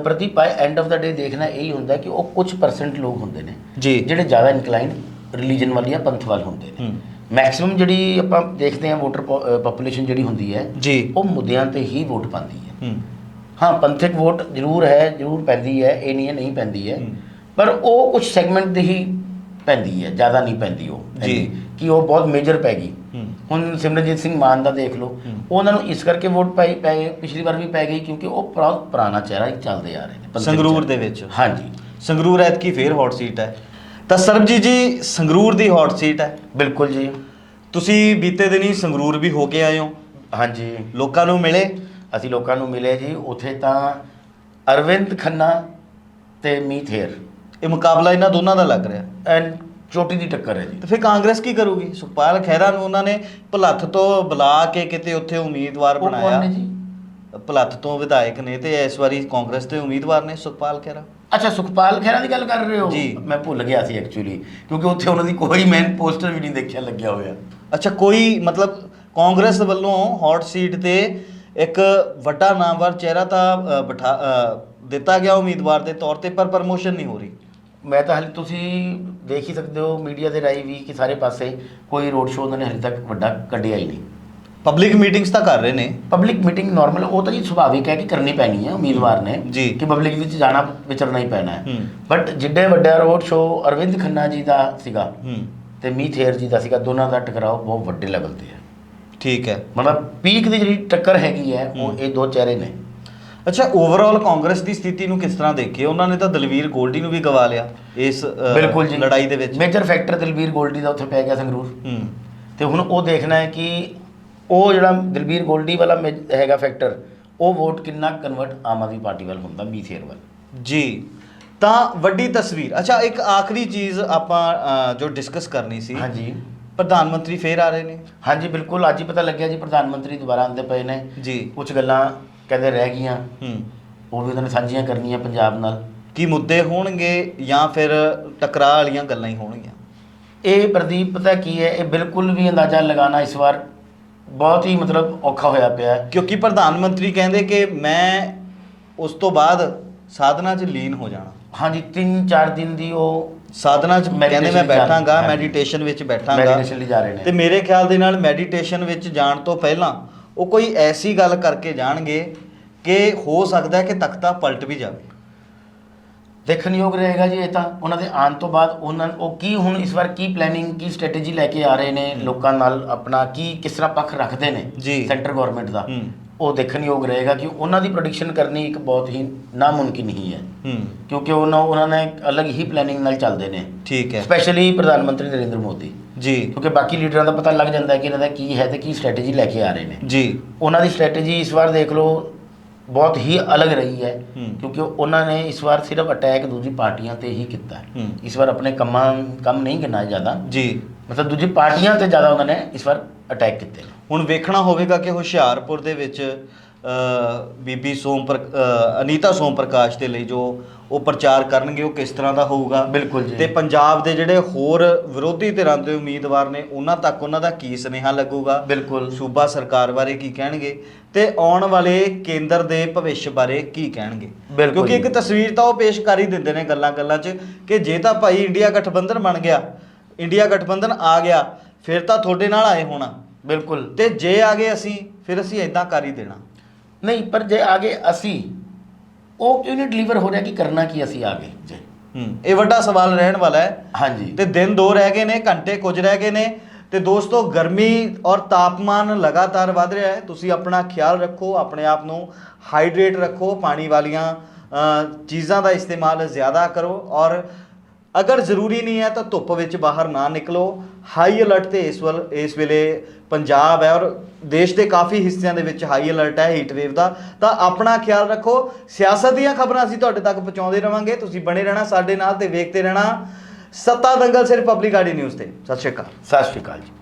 ਪ੍ਰਦੀਪ ਬਾਈ ਐਂਡ ਆਫ ਦਾ ਡੇ ਦੇਖਣਾ ਇਹੀ ਹੁੰਦਾ ਕਿ ਉਹ ਕੁਝ ਪਰਸੈਂਟ ਲੋਕ ਹੁੰਦੇ ਨੇ ਜੀ ਜਿਹੜੇ ਜ਼ਿਆਦਾ ਇਨਕਲਾਈਨਡ ਰਿਲੀਜਨ ਵੱਲ ਜਾਂ ਪੰਥ ਵੱਲ ਹੁੰਦੇ ਨੇ ਮੈਕਸਿਮਮ ਜਿਹੜੀ ਆਪਾਂ ਦੇਖਦੇ ਹਾਂ ਵੋਟਰ ਪੋਪੂਲੇਸ਼ਨ ਜਿਹੜੀ ਹੁੰਦੀ ਹੈ ਜੀ ਉਹ ਮੁੱਦਿਆਂ ਤੇ ਹੀ ਵੋਟ ਪਾਉਂਦੀ ਹੈ ਹੂੰ ਪੰਥਿਕ ਵੋਟ ਜ਼ਰੂਰ ਹੈ ਜ਼ਰੂਰ ਪੈਂਦੀ ਹੈ ਇਹ ਨਹੀਂ ਹੈ ਨਹੀਂ ਪੈਂਦੀ ਹੂੰ। ਪਰ ਉਹ ਕੁਝ ਸੈਗਮੈਂਟ ਦੇ ਹੀ ਪੈਂਦੀ ਹੈ ਜ਼ਿਆਦਾ ਨਹੀਂ ਪੈਂਦੀ ਉਹ ਜੀ। ਕਿ ਉਹ ਬਹੁਤ ਮੇਜਰ ਪੈ ਗਈ। ਹੁਣ ਸਿਮਰਨਜੀਤ ਸਿੰਘ ਮਾਨ ਦਾ ਦੇਖ ਲਓ। ਉਹਨਾਂ ਨੂੰ ਇਸ ਕਰਕੇ ਵੋਟ ਪਾਈ ਪੈ ਪਿਛਲੀ ਵਾਰ ਵੀ ਪੈ ਗਈ ਕਿਉਂਕਿ ਉਹ ਪੁਰਾਣਾ ਚਿਹਰਾ ਹੀ ਚੱਲਦੇ ਆ ਰਹੇ ਨੇ ਸੰਗਰੂਰ। ਦੇ ਵਿੱਚ। ਹਾਂਜੀ। ਸੰਗਰੂਰ ਐਤਕੀ ਫੇਰ ਹੌਟ ਸੀਟ ਹੈ। ਤਾਂ ਸਰਬਜੀਤ ਜੀ ਸੰਗਰੂਰ ਦੀ ਹੌਟ ਸੀਟ ਹੈ। ਬਿਲਕੁਲ ਜੀ। ਤੁਸੀਂ ਬੀਤੇ ਦਿਨੀ ਸੰਗਰੂਰ ਵੀ ਹੋ ਕੇ ਆਏ ਹੋ। ਹਾਂਜੀ। ਲੋਕਾਂ ਨੂੰ ਮਿਲੇ? ਅਸੀਂ ਲੋਕਾਂ ਨੂੰ ਮਿਲੇ ਜੀ ਉੱਥੇ ਤਾਂ ਅਰਵਿੰਦ ਖੰਨਾ ਤੇ ਮੀਤ ਹੇਰ। ਇਹ ਮੁਕਾਬਲਾ ਇਹਨਾਂ ਦੋਨਾਂ ਦਾ ਲੱਗ ਰਿਹਾ। ਐਂਡ ਚੋਟੀ ਦੀ ਟੱਕਰ ਹੈ ਜੀ। ਤੇ ਫਿਰ ਕਾਂਗਰਸ ਕੀ ਕਰੂਗੀ? ਸੁਖਪਾਲ ਖਹਿਰਾ ਨੂੰ ਉਹਨਾਂ ਨੇ ਭਲੱਥ ਤੋਂ ਬੁਲਾ ਕੇ ਕਿਤੇ ਉੱਥੇ ਉਮੀਦਵਾਰ ਉਹ ਕੌਣ ਬਣਾਇਆ। ਨੇ ਜੀ? ਭਲੱਥ ਤੋਂ ਵਿਧਾਇਕ ਨੇ ਤੇ ਇਸ ਵਾਰੀ ਕਾਂਗਰਸ ਦੇ ਉਮੀਦਵਾਰ ਨੇ ਸੁਖਪਾਲ ਖਹਿਰਾ। ਅੱਛਾ ਸੁਖਪਾਲ ਖਹਿਰਾ ਦੀ ਗੱਲ ਕਰ ਰਹੇ ਹੋ? ਜੀ। ਮੈਂ ਭੁੱਲ ਗਿਆ ਸੀ ਐਕਚੁਅਲੀ ਕਿਉਂਕਿ ਉੱਥੇ ਉਹਨਾਂ ਦੀ ਕੋਈ ਮੈਨ ਪੋਸਟਰ ਵੀ ਨਹੀਂ ਦੇਖਿਆ ਲੱਗਿਆ ਹੋਇਆ। ਅੱਛਾ ਕੋਈ ਮਤਲਬ ਕਾਂਗਰਸ ਵੱਲੋਂ ਹੌਟ ਸੀਟ ਤੇ ਇੱਕ ਵੱਡਾ ਨਾਮਵਰ ਚਿਹਰਾ ਤਾਂ ਅ, ਬਿਠਾ ਅ, ਦਿੱਤਾ ਗਿਆ ਉਮੀਦਵਾਰ ਦੇ ਤੌਰ ਤੇ ਪਰ ਪ੍ਰਮੋਸ਼ਨ ਨਹੀਂ ਹੋ ਰਹੀ। ਮੈਂ ਤਾਂ ਹਾਲੇ ਤੁਸੀਂ ਦੇਖ ਹੀ ਸਕਦੇ ਹੋ ਮੀਡੀਆ ਦੇ ਰਾਹੀਂ ਵੀ ਕਿ ਸਾਰੇ ਪਾਸੇ ਕੋਈ ਰੋਡ ਸ਼ੋਅ ਉਹਨਾਂ ਨੇ ਹਾਲੇ ਤੱਕ ਵੱਡਾ ਕੱਢਿਆ ਹੀ ਨਹੀਂ। ਪਬਲਿਕ ਮੀਟਿੰਗਸ ਤਾਂ ਕਰ ਰਹੇ ਨੇ। ਪਬਲਿਕ ਮੀਟਿੰਗ ਨਾਰਮਲ ਉਹ ਤਾਂ ਜੀ ਸੁਭਾਵਿਕ ਹੈ ਕਿ ਕਰਨੀ ਪੈਣੀ ਹੈ ਉਮੀਦਵਾਰ ਨੇ ਜੀ। ਕਿ ਪਬਲਿਕ ਵਿੱਚ ਜਾਣਾ ਵਿਚਰਨਾ ਹੀ ਪੈਣਾ ਹੈ। ਹੂੰ। ਬਟ ਜਿੱਡੇ ਵੱਡਾ ਰੋਡ ਸ਼ੋਅ ਅਰਵਿੰਦ ਖੰਨਾ ਜੀ ਦਾ ਸੀਗਾ ਹੂੰ। ਤੇ ਮੀਤ ਜੀ ਦਾ ਸੀਗਾ ਦੋਨਾਂ ਦਾ ਟਕਰਾਓ ਬਹੁਤ ਵੱਡੇ ਲੈਵਲ ਤੇ ਹੈ। ਠੀਕ ਹੈ। ਮਤਲਬ ਪੀਕ ਦੀ ਜਿਹੜੀ ਟੱਕਰ ਹੈਗੀ ਹੈ ਉਹ ਇਹ ਦੋ ਚਿਹਰੇ ਨੇ। ਅੱਛਾ ਓਵਰਆਲ ਕਾਂਗਰਸ ਦੀ ਸਥਿਤੀ ਨੂੰ ਕਿਸ ਤਰ੍ਹਾਂ ਦੇਖੀਏ ਉਹਨਾਂ ਨੇ ਤਾਂ ਦਲਵੀਰ ਗੋਲਡੀ ਨੂੰ ਵੀ ਗਵਾ ਲਿਆ ਇਸ ਬਿਲਕੁਲ ਜੀ। ਲੜਾਈ ਦੇ ਵਿੱਚ। ਮੇਜਰ ਫੈਕਟਰ ਦਲਬੀਰ ਗੋਲਡੀ ਦਾ ਉੱਥੇ ਪੈ ਗਿਆ ਸੰਗਰੂਰ। ਹੂੰ। ਤੇ ਹੁਣ ਉਹ ਦੇਖਣਾ ਹੈ ਕਿ ਉਹ ਜਿਹੜਾ ਦਲਬੀਰ ਗੋਲਡੀ ਵਾਲਾ ਹੈਗਾ ਫੈਕਟਰ ਉਹ ਵੋਟ ਕਿੰਨਾ ਕਨਵਰਟ ਆਮ ਆਦਮੀ ਪਾਰਟੀ ਵੱਲ ਹੁੰਦਾ ਮੀਥੇਰ ਵੱਲ। ਜੀ। ਤਾਂ ਵੱਡੀ ਤਸਵੀਰ। ਅੱਛਾ ਇੱਕ ਆਖਰੀ ਚੀਜ਼ ਆਪਾਂ ਜੋ ਡਿਸਕਸ ਕਰਨੀ ਸੀ। ਹਾਂਜੀ। ਪ੍ਰਧਾਨ ਮੰਤਰੀ ਫੇਰ ਆ ਰਹੇ ਨੇ। ਹਾਂਜੀ ਬਿਲਕੁਲ। ਅੱਜ ਹੀ ਪਤਾ ਲੱਗਿਆ ਜੀ ਪ੍ਰਧਾਨ ਮੰਤਰੀ ਦੁਬਾਰਾ ਆਉਂਦੇ ਪਏ ਨੇ। ਜੀ। ਕੁਝ ਗੱਲਾਂ ਕਹਿੰਦੇ ਰਹਿ ਗਈਆਂ। ਹੂੰ। ਉਹ ਵੀ ਉਹਨਾਂ ਨੇ ਸਾਂਝੀਆਂ ਕਰਨੀਆਂ ਪੰਜਾਬ ਨਾਲ। ਕੀ ਮੁੱਦੇ ਹੋਣਗੇ ਜਾਂ ਫਿਰ ਟਕਰਾਅ ਵਾਲੀਆਂ ਗੱਲਾਂ ਹੀ ਹੋਣਗੀਆਂ? ਇਹ ਪ੍ਰਦੀਪ ਪਤਾ ਕੀ ਹੈ ਇਹ ਬਿਲਕੁਲ ਵੀ ਅੰਦਾਜ਼ਾ ਲਗਾਉਣਾ ਇਸ ਵਾਰ ਬਹੁਤ ਹੀ ਮਤਲਬ ਔਖਾ ਹੋਇਆ ਪਿਆ ਹੈ। ਕਿਉਂਕਿ ਪ੍ਰਧਾਨ ਮੰਤਰੀ ਕਹਿੰਦੇ ਕਿ ਮੈਂ ਉਸ ਤੋਂ ਬਾਅਦ ਸਾਧਨਾ 'ਚ ਲੀਨ ਹੋ ਜਾਣਾ। ਹਾਂਜੀ 3-4 ਦਿਨ ਦੀ ਉਹ ਸਾਧਨਾ 'ਚ ਕਹਿੰਦੇ ਮੈਂ Meditation ਬੈਠਾਂਗਾ ਹਾਂਜੀ। ਮੈਡੀਟੇਸ਼ਨ ਵਿੱਚ ਬੈਠਾਂਗਾ। ਮੈਡੀਟੇਸ਼ਨ ਲਈ ਜਾ ਰਹੇ ਤੇ ਨੇ ਮੇਰੇ ਖਿਆਲ ਦੇ ਨਾਲ ਮੈਡੀਟੇਸ਼ਨ ਵਿੱਚ ਜਾਣ ਤੋਂ ਪਹਿਲਾਂ ਉਹ ਕੋਈ ਐਸੀ ਗੱਲ ਕਰਕੇ ਜਾਣਗੇ ਕਿ ਹੋ ਸਕਦਾ ਹੈ ਕਿ ਤਖਤਾ ਪਲਟ ਵੀ ਜਾਵੇ। ਦੇਖਣਯੋਗ ਰਹੇਗਾ ਜੀ ਇਹ ਤਾਂ। ਉਹਨਾਂ ਦੇ ਆਉਣ ਤੋਂ ਬਾਅਦ ਉਹਨਾਂ ਉਹ ਕੀ ਹੁਣ ਇਸ ਵਾਰ ਕੀ ਪਲੈਨਿੰਗ ਕੀ ਸਟ੍ਰੈਟੇਜੀ ਲੈ ਕੇ ਆ ਰਹੇ ਨੇ ਲੋਕਾਂ ਨਾਲ ਆਪਣਾ ਕੀ ਕਿਸ ਤਰ੍ਹਾਂ ਪੱਖ ਰੱਖਦੇ ਨੇ ਜੀ। ਸੈਂਟਰ ਗਵਰਨਮੈਂਟ ਦਾ। ਹੂੰ। ਉਹ ਦੇਖਣਯੋਗ ਰਹੇਗਾ ਕਿ ਉਹਨਾਂ ਦੀ ਪ੍ਰੈਡਿਕਸ਼ਨ ਕਰਨੀ ਇੱਕ ਬਹੁਤ ਹੀ ਨਾਮੁਮਕਿਨ ਹੀ ਹੈ। ਹੂੰ। ਕਿਉਂਕਿ ਉਹਨਾਂ ਉਹਨਾਂ ਨੇ ਇੱਕ ਅਲੱਗ ਹੀ ਪਲੈਨਿੰਗ ਨਾਲ ਚੱਲਦੇ ਨੇ। ਠੀਕ ਹੈ। ਸਪੈਸ਼ਲੀ ਪ੍ਰਧਾਨ ਮੰਤਰੀ ਨਰਿੰਦਰ ਮੋਦੀ। ਜੀ। ਕਿਉਂਕਿ ਬਾਕੀ ਲੀਡਰਾਂ ਦਾ ਪਤਾ ਲੱਗ ਜਾਂਦਾ ਹੈ ਕਿ ਇਹਨਾਂ ਦਾ ਕੀ ਹੈ ਤੇ ਕੀ ਸਟ੍ਰੈਟੇਜੀ ਲੈ ਕੇ ਆ ਰਹੇ ਨੇ। ਜੀ। ਉਹਨਾਂ ਦੀ ਸਟ੍ਰੈਟੇਜੀ ਇਸ ਵਾਰ ਦੇਖ ਲਓ ਬਹੁਤ ਹੀ ਅਲੱਗ ਰਹੀ ਹੈ। ਕਿਉਂਕਿ ਉਹਨਾਂ ਨੇ ਇਸ ਵਾਰ ਸਿਰਫ ਅਟੈਕ ਦੂਜੀ ਪਾਰਟੀਆਂ ਤੇ ਹੀ ਕੀਤਾ ਹੈ। ਇਸ ਵਾਰ ਆਪਣੇ ਕੰਮਾਂ ਕੰਮ ਨਹੀਂ ਗਿਣਾਏ ਜ਼ਿਆਦਾ। ਜੀ। ਮਤਲਬ ਦੂਜੀ ਪਾਰਟੀਆਂ ਤੇ ਜ਼ਿਆਦਾ ਉਹਨਾਂ ਨੇ ਇਸ ਵਾਰ ਅਟੈਕ ਕੀਤੇ ਹੁਣ ਵੇਖਣਾ ਹੋਵੇਗਾ ਕਿ ਹੁਸ਼ਿਆਰਪੁਰ ਦੇ ਵਿੱਚ ਬੀਬੀ ਸੋਮ ਪ੍ਰ- ਅ, ਅਨੀਤਾ ਸੋਮ ਪ੍ਰਕਾਸ਼ ਦੇ ਲਈ ਜੋ ਉਹ ਪ੍ਰਚਾਰ ਕਰਨਗੇ ਉਹ ਕਿਸ ਤਰ੍ਹਾਂ ਦਾ ਹੋਊਗਾ? ਬਿਲਕੁਲ ਜੀ। ਤੇ ਪੰਜਾਬ ਦੇ ਜਿਹੜੇ ਹੋਰ ਵਿਰੋਧੀ ਧਿਰਾਂ ਦੇ ਉਮੀਦਵਾਰ ਨੇ ਉਹਨਾਂ ਤੱਕ ਉਹਨਾਂ ਦਾ ਕੀ ਸੁਨੇਹਾ ਲੱਗੂਗਾ? ਬਿਲਕੁਲ। ਸੂਬਾ ਸਰਕਾਰ ਬਾਰੇ ਕੀ ਕਹਿਣਗੇ? ਤੇ ਆਉਣ ਵਾਲੇ ਕੇਂਦਰ ਦੇ ਭਵਿੱਖ ਬਾਰੇ ਕੀ ਕਹਿਣਗੇ? ਬਿਲਕੁਲ ਕਿਉਂਕਿ ਇੱਕ। ਤਸਵੀਰ ਤਾਂ ਉਹ ਪੇਸ਼ ਕਰ ਹੀ ਦਿੰਦੇ ਨੇ ਗੱਲਾਂ ਗੱਲਾਂ 'ਚ ਕਿ ਜੇ ਤਾਂ ਭਾਈ ਇੰਡੀਆ ਗਠਬੰਧਨ ਬਣ ਗਿਆ ਇੰਡੀਆ ਗਠਬੰਧਨ ਆ ਗਿਆ ਫਿਰ ਤਾਂ ਤੁਹਾਡੇ ਨਾਲ ਆਏ ਹੋਣਾ। ਬਿਲਕੁਲ। ਤੇ ਜੇ ਆ ਗਏ ਅਸੀਂ ਫਿਰ ਅਸੀਂ ਇਦਾਂ ਕਰ ਹੀ ਦੇਣਾ। ਨਹੀਂ ਪਰ ਜੇ ਆਗੇ ਅਸੀਂ ਉਹ ਕਿਉਂ ਨਹੀਂ ਡਿਲੀਵਰ ਹੋ ਰਿਹਾ ਕਿ ਕਰਨਾ ਕੀ ਅਸੀਂ ਆਗੇ? ਜੀ। ਹੂੰ ਇਹ ਵੱਡਾ ਸਵਾਲ ਰਹਿਣ ਵਾਲਾ ਹੈ। ਹਾਂਜੀ। ਤੇ ਦਿਨ ਦੋ ਰਹਿ ਗਏ ਨੇ ਘੰਟੇ ਕੁਝ ਰਹਿ ਗਏ ਨੇ। ਤੇ ਦੋਸਤੋ ਗਰਮੀ ਔਰ ਤਾਪਮਾਨ ਲਗਾਤਾਰ ਵਧ ਰਿਹਾ ਹੈ। ਤੁਸੀਂ ਆਪਣਾ ਖਿਆਲ ਰੱਖੋ ਆਪਣੇ ਆਪ ਨੂੰ ਹਾਈਡਰੇਟ ਰੱਖੋ। ਪਾਣੀ ਵਾਲੀਆਂ ਚੀਜ਼ਾਂ ਦਾ ਇਸਤੇਮਾਲ ਜ਼ਿਆਦਾ ਕਰੋ। ਔਰ ਅਗਰ ਜ਼ਰੂਰੀ ਨਹੀਂ ਹੈ ਤਾਂ ਧੁੱਪ ਵਿੱਚ ਬਾਹਰ ਨਾ ਨਿਕਲੋ। ਹਾਈ ਅਲਰਟ ਤੇ ਇਸ ਵੱਲ, ਇਸ ਵੇਲੇ ਪੰਜਾਬ ਹੈ ਔਰ ਦੇਸ਼ ਦੇ ਕਾਫੀ ਹਿੱਸਿਆਂ ਦੇ ਵਿੱਚ ਹਾਈ ਅਲਰਟ ਹੈ ਹੀਟ ਵੇਵ ਦਾ। ਤਾਂ ਆਪਣਾ ਖਿਆਲ ਰੱਖੋ, ਸਿਆਸਤ ਦੀਆਂ ਖਬਰਾਂ ਅਸੀਂ ਤੁਹਾਡੇ ਤੱਕ ਪਹੁੰਚਾਉਂਦੇ ਰਵਾਂਗੇ। ਤੁਸੀਂ ਬਣੇ ਰਹਿਣਾ ਸਾਡੇ ਨਾਲ ਤੇ ਵੇਖਦੇ ਰਹਿਣਾ। ਸੱਤਾ ਦੰਗਲ ਸਿਰਫ ਪਬਲਿਕ ਆਡੀ ਨਿਊਜ਼ ਤੇ। ਸਤਿ ਸ਼੍ਰੀ ਅਕਾਲ। ਸਤਿ ਸ਼੍ਰੀ ਅਕਾਲ ਜੀ।